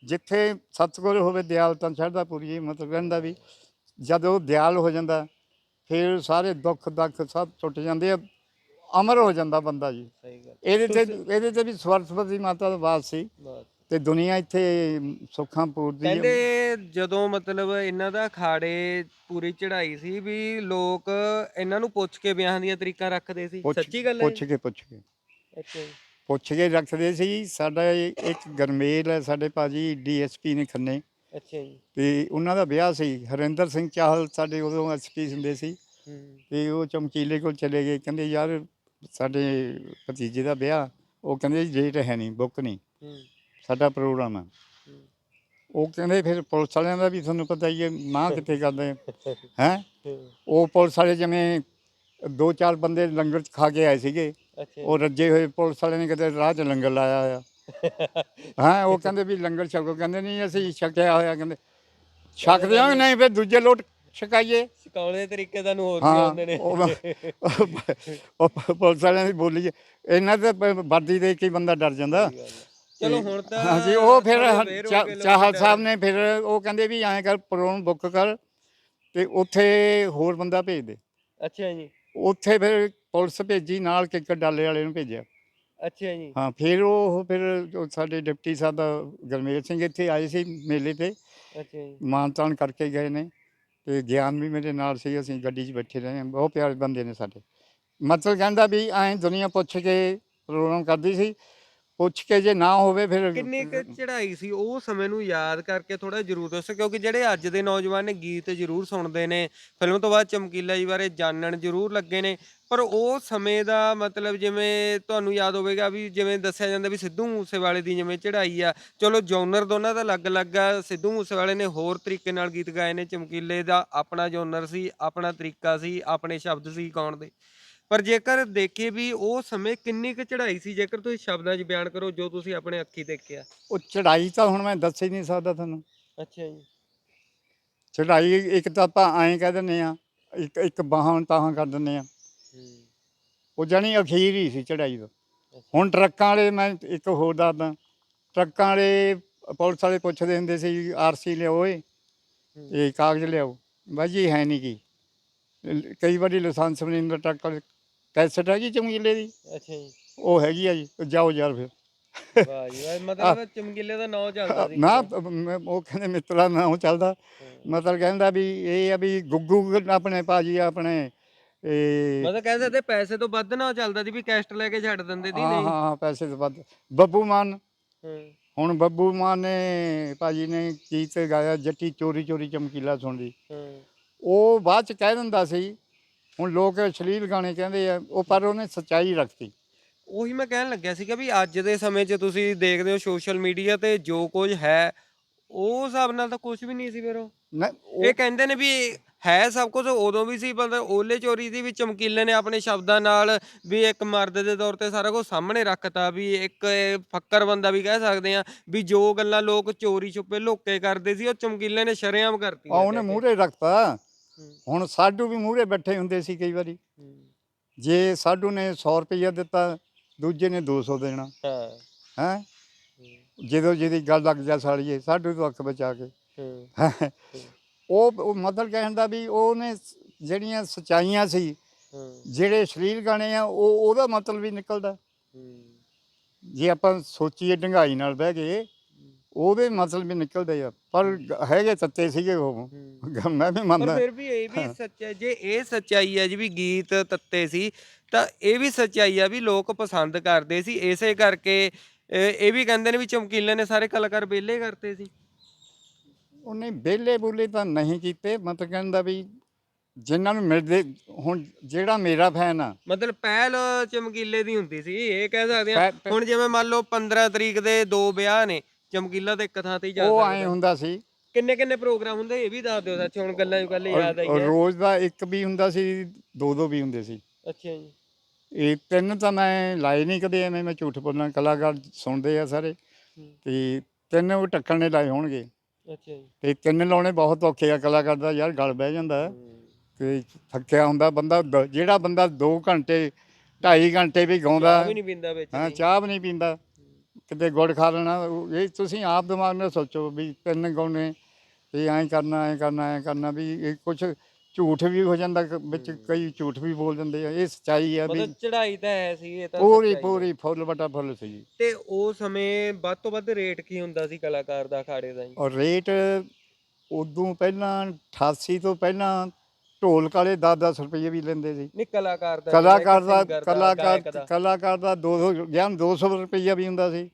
Speaker 2: ਜਿੱਥੇ ਸਤਿਗੁਰ ਹੋਵੇ ਦਿਆਲ ਤਾਂ ਸ਼ਰਧਾ ਪੂਰੀ ਮਤਲਬ ਕਹਿੰਦਾ ਵੀ। ਜਦ ਉਹ ਦਿਆਲ ਹੋ ਜਾਂਦਾ ਫਿਰ ਸਾਰੇ ਦੁੱਖ ਦੱਖ ਸਭ ਟੁੱਟ ਜਾਂਦੇ ਆ। ਅਮਰ ਹੋ ਜਾਂਦਾ ਬੰਦਾ ਜੀ।
Speaker 1: ਸਹੀ ਗੱਲ
Speaker 2: ਇਹਦੇ ਤੇ ਇਹਦੇ ਤੇ ਵੀ ਸਵਰਸਵਤੀ ਮਾਤਾ ਦਾ ਵਾਸ ਸੀ। ਤੇ ਦੁਨੀਆ ਇੱਥੇ ਸੁੱਖਾਂ ਪੂਰਦੀ ਹੈ।
Speaker 1: ਕਹਿੰਦੇ ਜਦੋਂ ਮਤਲਬ ਇਹਨਾਂ ਦਾ ਅਖਾੜੇ ਪੂਰੀ ਚੜ੍ਹਾਈ ਸੀ ਵੀ ਲੋਕ ਇਹਨਾਂ ਨੂੰ ਪੁੱਛ ਕੇ ਵਿਆਹਾਂ ਦੀਆਂ ਤਰੀਕਾਂ ਰੱਖਦੇ ਸੀ।
Speaker 2: ਪੁੱਛ-
Speaker 1: ਸੱਚੀ ਗੱਲ ਹੈ
Speaker 2: ਪੁੱਛ ਕੇ ਪੁੱਛ ਕੇ।
Speaker 1: ਅੱਛਾ ਜੀ।
Speaker 2: ਪੁੱਛ ਕੇ ਰੱਖਦੇ ਸੀ। ਸਾਡਾ ਇੱਕ ਗਰਮੇਲ ਹੈ ਸਾਡੇ ਭਾਜੀ ਡੀਐਸਪੀ ਨੇ ਖੰਨੇ।
Speaker 1: ਅੱਛਾ ਜੀ।
Speaker 2: ਤੇ ਉਹਨਾਂ ਦਾ ਵਿਆਹ ਸੀ। ਹਰਿੰਦਰ ਸਿੰਘ ਚਾਹਲ ਸਾਡੇ ਉਦੋਂ ਐਸਪੀ ਹੁੰਦੇ ਸੀ।
Speaker 1: ਹੂੰ।
Speaker 2: ਤੇ ਉਹ ਚਮਕੀਲੇ ਕੋਲ ਚਲੇ ਗਏ। ਕਹਿੰਦੇ ਯਾਰ ਸਾਡੇ ਭਤੀਜੇ ਦਾ ਵਿਆਹ। ਉਹ ਕਹਿੰਦੇ ਡੇਟ ਹੈ ਨਹੀਂ ਬੁੱਕ ਨਹੀਂ।
Speaker 1: ਹੂੰ।
Speaker 2: ਸਾਡਾ ਪ੍ਰੋਗਰਾਮ ਹੈ। ਉਹ ਕਹਿੰਦੇ ਫਿਰ ਪੁਲਿਸ ਵਾਲਿਆਂ ਦਾ ਵੀ ਤੁਹਾਨੂੰ ਪਤਾ ਹੀ ਹੈ ਨਾ ਕਿੱਥੇ ਕਰਦੇ ਹੈ?
Speaker 1: ਹੂੰ।
Speaker 2: ਉਹ ਪੁਲਿਸ ਵਾਲੇ ਜਿਵੇਂ ਦੋ ਚਾਰ ਬੰਦੇ ਲੰਗਰ 'ਚ ਖਾ ਕੇ ਆਏ ਸੀਗੇ ਉਹ ਰੱਜੇ ਹੋਏ ਪੁਲਿਸ ਵਾਲਿਆਂ ਨੇ ਕਿਤੇ ਰਾਹ 'ਚ ਲੰਗਰ ਲਾਇਆ ਹੋਇਆ। ਹਾਂ? ਉਹ ਕਹਿੰਦੇ ਵੀ ਲੰਗਰ ਛਕੋ ਕਹਿੰਦੇ ਨਹੀਂ ਅਸੀਂ ਛਕਿਆ ਹੋਇਆ ਕਹਿੰਦੇ ਛਕਦੇ ਹੋ ਨਹੀਂ ਫਿਰ ਦੂਜੇ ਲੋਟ ਛਕਾਈਏ।
Speaker 1: ਸਿਕਾਉਣ ਦੇ ਤਰੀਕੇ ਤੁਹਾਨੂੰ ਹੋਰ ਵੀ ਆਉਂਦੇ ਨੇ।
Speaker 2: ਉਹ ਪੁਲਿਸ ਵਾਲਿਆਂ ਦੀ ਬੋਲੀ। ਇਹਨਾਂ ਤੇ ਵਰਦੀ ਦੇ ਕੇ ਬੰਦਾ ਡਰ ਜਾਂਦਾ।
Speaker 1: ਚਲੋ ਹੁਣ ਤਾਂ
Speaker 2: ਹਾਂਜੀ ਉਹ ਫਿਰ
Speaker 1: ਹੋ
Speaker 2: ਚਾ-
Speaker 1: ਗਏ ਲੋਕ
Speaker 2: ਚਾਹਲ ਸਾਹਿਬ ਨੇ ਫਿਰ ਉਹ ਕਹਿੰਦੇ ਵੀ ਐਂ ਕਰ ਪ੍ਰੋਗਰਾਮ ਬੁੱਕ ਕਰ ਤੇ ਉੱਥੇ ਹੋਰ ਬੰਦਾ ਭੇਜ ਦੇ।
Speaker 1: ਅੱਛਾ ਜੀ।
Speaker 2: ਉੱਥੇ ਫਿਰ ਪੁਲਿਸ ਭੇਜੀ ਨਾਲ ਕਿੱਕਰ ਡਾਲੇ ਵਾਲੇ ਨੂੰ ਭੇਜਿਆ।
Speaker 1: ਅੱਛਾ ਜੀ।
Speaker 2: ਹਾਂ ਫਿਰ ਉਹ ਫਿਰ ਜੋ ਸਾਡੇ ਡਿਪਟੀ ਸਾਹਿਬ ਦਾ ਗਰਮੇਲ ਸਿੰਘ ਇੱਥੇ ਆਏ ਸੀ ਮੇਲੇ ਤੇ।
Speaker 1: ਅੱਛਾ ਜੀ।
Speaker 2: ਮਾਨਤਾਨ ਕਰਕੇ ਗਏ ਨੇ ਤੇ ਗਿਆਨ ਵੀ ਮੇਰੇ ਨਾਲ ਸੀ ਅਸੀਂ ਗੱਡੀ 'ਚ ਬੈਠੇ ਰਹੇ ਹਾਂ। ਬਹੁਤ ਪਿਆਰੇ ਬੰਦੇ ਨੇ ਸਾਡੇ। ਮਤਲਬ ਕਹਿੰਦਾ ਵੀ ਐਂ ਦੁਨੀਆ ਪੁੱਛ ਕੇ ਪ੍ਰੋਗਰਾਮ ਕਰਦੀ ਸੀ ਪੁੱਛ ਕੇ ਜੇ ਨਾ ਹੋਵੇ ਫਿਰ
Speaker 1: ਕਿੰਨੀ ਕੁ ਚੜ੍ਹਾਈ ਸੀ? ਉਹ ਸਮੇਂ ਨੂੰ ਯਾਦ ਕਰਕੇ ਥੋੜਾ ਜ਼ਰੂਰ ਦੱਸੋ, ਕਿਉਂਕਿ ਜਿਹੜੇ ਅੱਜ ਦੇ ਨੌਜਵਾਨ ਨੇ ਗੀਤ ਜ਼ਰੂਰ ਸੁਣਦੇ ਨੇ, ਫਿਲਮ ਤੋਂ ਬਾਅਦ ਚਮਕੀਲਾ ਜੀ ਬਾਰੇ ਜਾਣਨ ਜ਼ਰੂਰ ਲੱਗੇ ਨੇ, ਪਰ ਉਹ ਸਮੇਂ ਦਾ ਮਤਲਬ ਜਿਵੇਂ ਤੁਹਾਨੂੰ ਯਾਦ ਹੋਵੇਗਾ ਵੀ ਜਿਵੇਂ ਦੱਸਿਆ ਜਾਂਦਾ ਵੀ ਸਿੱਧੂ ਮੂਸੇਵਾਲੇ ਦੀ ਜਿਵੇਂ ਚੜਾਈ ਆ, ਚਲੋ ਜੋਨਰ ਦੋਨਾਂ ਦਾ ਅਲੱਗ-ਅਲੱਗ ਆ, ਸਿੱਧੂ ਮੂਸੇਵਾਲੇ ਨੇ ਹੋਰ ਤਰੀਕੇ ਨਾਲ ਗੀਤ ਗਾਏ ਨੇ, ਚਮਕੀਲੇ ਦਾ ਆਪਣਾ ਜੋਨਰ ਸੀ, ਆਪਣਾ ਤਰੀਕਾ ਸੀ, ਆਪਣੇ ਸ਼ਬਦ ਸੀ ਗਾਉਣ ਦੇ। ਪਰ ਜੇਕਰ ਦੇਖੀਏ ਵੀ ਉਹ ਸਮੇਂ ਕਿੰਨੀ ਕੁ ਚੜ੍ਹਾਈ ਸੀ ਜੇਕਰ ਤੁਸੀਂ ਸ਼ਬਦਾਂ 'ਚ ਬਿਆਨ ਕਰੋ ਜੋ ਤੁਸੀਂ ਆਪਣੇ ਅੱਖੀ ਦੇਖਿਆ।
Speaker 2: ਉਹ ਚੜਾਈ ਤਾਂ ਹੁਣ ਮੈਂ ਦੱਸ ਹੀ ਨਹੀਂ ਸਕਦਾ ਤੁਹਾਨੂੰ।
Speaker 1: ਅੱਛਾ ਜੀ।
Speaker 2: ਚੜਾਈ ਇੱਕ ਤਾਂ ਆਪਾਂ ਐਂ ਕਹਿ ਦਿੰਦੇ ਆ ਇੱਕ ਇੱਕ ਬਾਹਾਂ ਤਾਹਾਂ ਕਰ ਦਿੰਦੇ ਆ ਉਹ ਜਾਣੀ ਅਖੀਰ ਹੀ ਸੀ ਚੜਾਈ ਦਾ ਹੁਣ ਟਰੱਕਾਂ ਵਾਲੇ ਮੈਂ ਇੱਕ ਹੋਰ ਦੱਸਦਾ ਟਰੱਕਾਂ ਵਾਲੇ ਪੁਲਿਸ ਵਾਲੇ ਪੁੱਛਦੇ ਹੁੰਦੇ ਸੀ ਆਰਸੀ ਲਿਆਓ ਏ ਇਹ ਕਾਗਜ਼ ਲਿਆਓ। ਬਾਈ ਜੀ ਹੈ ਨਹੀਂ ਕੀ। ਕਈ ਵਾਰੀ ਲਾਇਸੈਂਸ ਵੀ ਨਹੀਂ ਹੁੰਦਾ ਟਰੱਕ ਵਾਲੇ। ਕੈਸਟ ਹੈਗੀ ਚਮਕੀਲੇ ਦੀ।
Speaker 1: ਅੱਛਾ ਜੀ।
Speaker 2: ਉਹ ਹੈਗੀ ਆ ਜੀ ਜਾਓ ਯਾਰ ਫਿਰ।
Speaker 1: ਵਾਹ ਜੀ ਵਾਹ ਮਤਲਬ ਚਮਕੀਲੇ ਦਾ ਨਾਂ ਚੱਲਦਾ ਸੀ।
Speaker 2: ਨਾ ਮੈਂ- ਉਹ ਕਹਿੰਦੇ ਮਿੱਤਰਾ ਨਾ ਉਹ ਚੱਲਦਾ ਮਤਲਬ ਕਹਿੰਦਾ ਵੀ ਇਹ ਆ ਵੀ ਗੁੱਗੂ ਆਪਣੇ ਭਾਜੀ ਆਪਣੇ ਇਹ
Speaker 1: ਮਤਲਬ ਕਹਿ ਸਕਦੇ ਪੈਸੇ ਤੋਂ ਵੱਧ ਨਾ ਚੱਲਦਾ ਸੀ ਵੀ ਕੈਸਟ ਲੈ ਕੇ ਛੱਡ ਦਿੰਦੇ ਸੀ
Speaker 2: ਹਾਂ
Speaker 1: ਨਹੀਂ?
Speaker 2: ਹਾਂ ਹਾਂ, ਪੈਸੇ ਤੋਂ ਵੱਧ। ਬੱਬੂ ਮਾਨ।
Speaker 1: ਹਾਂ।
Speaker 2: ਹੁਣ ਬੱਬੂ ਮਾਨ ਨੇ ਭਾਜੀ ਨੇ ਗੀਤ ਗਾਇਆ ਜੱਟੀ ਚੋਰੀ ਚੋਰੀ ਚਮਕੀਲਾ ਸੁਣਦੀ।
Speaker 1: ਹਾਂ।
Speaker 2: ਉਹ ਬਾਅਦ ਚ ਕਹਿ ਦਿੰਦਾ ਸੀ ਹੁਣ ਲੋਕ ਅਸ਼ਲੀਲ ਗਾਣੇ ਕਹਿੰਦੇ ਆ ਉਹ ਪਰ ਉਹਨੇ ਸੱਚਾਈ ਰੱਖਤੀ।
Speaker 1: ਉਹੀ ਮੈਂ ਕਹਿਣ ਲੱਗਿਆ ਸੀਗਾ ਵੀ ਅੱਜ ਦੇ ਸਮੇਂ 'ਚ ਤੁਸੀਂ ਦੇਖਦੇ ਹੋ ਸੋਸ਼ਲ ਮੀਡੀਆ ਤੇ ਜੋ ਕੁਝ ਹੈ ਉਹ ਹਿਸਾਬ ਨਾਲ ਤਾਂ ਕੁਝ ਵੀ ਨਹੀਂ ਸੀ ਫਿਰ ਉਹ।
Speaker 2: ਨਾ ਉਹ
Speaker 1: ਇਹ ਕਹਿੰਦੇ ਨੇ ਵੀ ਹੈ ਸਭ ਕੁਝ ਉਦੋਂ ਵੀ ਸੀ ਪਰ ਓਲੇ ਚੋਰੀ ਦੀ ਵੀ ਚਮਕੀਲੇ ਨੇ ਆਪਣੇ ਸ਼ਬਦਾਂ ਨਾਲ ਵੀ ਇੱਕ ਮਰਦ ਦੇ ਤੌਰ ਤੇ ਸਾਰਾ ਕੁਝ ਸਾਹਮਣੇ ਰੱਖਤਾ ਵੀ ਇੱਕ ਇਹ ਫੱਕਰ ਬੰਦਾ ਵੀ ਕਹਿ ਸਕਦੇ ਆ ਵੀ ਜੋ ਗੱਲਾਂ ਲੋਕ ਚੋਰੀ ਛੁਪੇ ਲੋਕੇ ਕਰਦੇ ਸੀ ਉਹ ਚਮਕੀਲੇ ਨੇ ਸ਼ਰੇਆਮ ਕਰਤੀ
Speaker 2: ਆ ਉਹਨੇ ਮੂਹਰੇ ਰੱਖਤਾ। ਹੁਣ ਸਾਡੂ ਵੀ ਮੂਹਰੇ ਬੈਠੇ ਹੁੰਦੇ ਸੀ ਕਈ ਵਾਰੀ। ਜੇ ਸਾਡੂ ਨੇ 100 ਰੁਪਈਆ ਦਿੱਤਾ ਦੂਜੇ ਨੇ 200 ਦੇਣਾ।
Speaker 1: ਹਾਂ।
Speaker 2: ਹੈ? ਜਦੋਂ ਜਿਹਦੀ ਗੱਲ ਲੱਗ ਜਾ ਸਾਲੀਏ ਸਾਡੂ ਤੋਂ ਅੱਖ ਬਚਾ ਕੇ। ਉਹ ਮਤਲਬ ਕਹਿਣ ਦਾ ਵੀ ਉਹਨੇ ਜਿਹੜੀਆਂ ਸਚਾਈਆਂ ਸੀ ਜਿਹੜੇ ਅਸ਼ਲੀਲ ਗਾਣੇ ਆ ਉਹ ਉਹਦਾ ਮਤਲਬ ਵੀ ਨਿਕਲਦਾ। ਜੇ ਆਪਾਂ ਸੋਚੀਏ ਡੰਗਾਈ ਨਾਲ ਬਹਿ ਗਏ ਉਹਦੇ ਮਤਲਬ ਵੀ ਨਿਕਲਦੇ ਆ ਪਰ ਹੈਗੇ ਤੱਤੇ ਸੀਗੇ ਉਹ। ਮੈਂ ਵੀ
Speaker 1: ਪਰ
Speaker 2: ਮੰਨਦਾ
Speaker 1: ਫਿਰ ਵੀ ਇਹ ਵੀ ਸੱਚ ਜੇ ਇਹ ਸੱਚਾਈ ਹੈ ਜੀ ਵੀ ਗੀਤ ਤੱਤੇ ਸੀ ਤਾਂ ਇਹ ਵੀ ਸੱਚਾਈ ਆ ਵੀ ਲੋਕ ਪਸੰਦ ਕਰਦੇ ਸੀ। ਇਸੇ ਕਰਕੇ ਇਹ ਇਹ ਵੀ ਕਹਿੰਦੇ ਨੇ ਵੀ ਚਮਕੀਲੇ ਨੇ ਸਾਰੇ ਕਲਾਕਾਰ ਵਿਹਲੇ ਕਰਤੇ ਸੀ।
Speaker 2: ਉਹਨੇ ਬੇਲੇ ਬੁਲੇ ਤਾਂ ਨਹੀਂ ਕੀਤੇ। ਮਤਲਬ ਕਹਿੰਦਾ ਵੀ ਜਿਨ੍ਹਾਂ ਨੂੰ ਮਿਲਦੇ ਹੁਣ ਜਿਹੜਾ ਮੇਰਾ ਫੈਨ ਆ।
Speaker 1: ਮਤਲਬ ਪਹਿਲ ਚਮਕੀਲੇ ਦੀ ਹੁੰਦੀ ਸੀ। ਇਹ ਕਹਿ ਸਕਦੇ ਆ
Speaker 2: ਪਹਿ- ਪਹਿ-
Speaker 1: ਹੁਣ ਜਿਵੇਂ ਮੰਨ ਲਓ 15 ਤਰੀਕ ਦੇ ਦੋ ਵਿਆਹ ਨੇ ਚਮਕੀਲਾ ਤਾਂ ਇੱਕ ਥਾਂ ਤੇ ਹੀ ਜਾ
Speaker 2: ਉਹ ਐ ਹੁੰਦਾ ਸੀ।
Speaker 1: ਕਿੰਨੇ ਕਿੰਨੇ ਪ੍ਰੋਗਰਾਮ ਹੁੰਦੇ ਇਹ ਵੀ ਦੱਸ ਦਿਓ ਸੱਚ ਹੁਣ ਗੱਲਾਂ ਗੱਲ ਯਾਦ ਆਈ
Speaker 2: ਔਰ
Speaker 1: ਹੈ
Speaker 2: ਰੋਜ਼ ਦਾ ਇੱਕ ਵੀ ਹੁੰਦਾ ਸੀ ਦੋ ਦੋ ਵੀ ਹੁੰਦੇ ਸੀ।
Speaker 1: ਅੱਛਾ ਜੀ।
Speaker 2: ਇਹ ਤਿੰਨ ਤਾਂ ਮੈਂ ਲਾਏ ਨਹੀਂ ਕਦੇ ਐਵੇਂ ਮੈਂ ਝੂਠ ਬੋਲਣਾ ਕਲਾਕਾਰ ਸੁਣਦੇ ਆ ਸਾਰੇ। ਤੇ ਤਿੰਨ ਉਹ ਟੱਕਣ ਨੇ ਲਾਏ ਹੋਣਗੇ।
Speaker 1: ਅੱਛਾ ਜੀ।
Speaker 2: ਤੇ ਤਿੰਨ ਲਾਉਣੇ ਬਹੁਤ ਔਖੇ ਆ ਕਲਾਕਾਰ ਦਾ ਯਾਰ ਗਲ ਬਹਿ ਜਾਂਦਾ। ਹੈ। ਤੇ ਥੱਕਿਆ ਹੁੰਦਾ ਬੰਦਾ ਦ- ਜਿਹੜਾ ਬੰਦਾ 2 ਘੰਟੇ 2.5 ਘੰਟੇ ਵੀ ਗਾਉਂਦਾ
Speaker 1: ਚਾਹ ਵੀ ਨਹੀਂ ਪੀਂਦਾ ਵਿੱਚ
Speaker 2: ਹਾਂ। ਚਾਹ ਵੀ ਨਹੀਂ ਪੀਂਦਾ। ਕਿਤੇ ਗੁੜ ਖਾ ਲੈਣਾ ਉਹ- ਇਹ ਤੁਸੀਂ ਆਪ ਦਿਮਾਗ ਨਾਲ ਸੋਚੋ ਵੀ ਤਿੰਨ ਗਾਉਣੇ ਤੇ ਐਂ ਕਰਨਾ ਐਂ ਕਰਨਾ ਐਂ ਕਰਨਾ ਵੀ ਇਹ ਕੁਝ ਝੂਠ ਵੀ ਹੋ ਜਾਂਦਾ ਕ- ਵਿੱਚ ਕਈ ਝੂਠ ਵੀ ਬੋਲ ਦਿੰਦੇ ਆ ਇਹ ਸੱਚਾਈ ਆ ਵੀ
Speaker 1: ਮਤਲਬ ਚੜਾਈ ਤਾਂ ਹੈ ਸੀ ਇਹ ਤਾਂ
Speaker 2: ਪੂਰੀ
Speaker 1: ਸੱਚਾਈ ਹੈ।
Speaker 2: ਪੂਰੀ ਫੁੱਲ ਬਟਾ ਫੁੱਲ ਸੀ ਜੀ।
Speaker 1: ਤੇ ਉਹ ਸਮੇਂ ਵੱਧ ਤੋਂ ਵੱਧ ਰੇਟ ਕੀ ਹੁੰਦਾ ਸੀ ਕਲਾਕਾਰ ਦਾ ਅਖਾੜੇ ਦਾ ਜੀ?
Speaker 2: ਔਰ ਰੇਟ ਉਦੋਂ ਪਹਿਲਾਂ 88 ਤੋਂ ਪਹਿਲਾਂ ਢੋਲ ਕਾਲੇ 10-10 ਰੁਪਏ ਵੀ ਲੈਂਦੇ ਸੀ।
Speaker 1: ਨਹੀਂ ਕਲਾਕਾਰ ਦਾ
Speaker 2: ਕਲਾਕਾਰ ਦਾ ਕਲਾਕਾਰ
Speaker 1: ਦਾ।
Speaker 2: ਕਲਾਕਾਰ ਦਾ 200 ਗਿਆਨ 200 ਰੁਪਈਆ ਵੀ ਹੁੰਦਾ ਸੀ।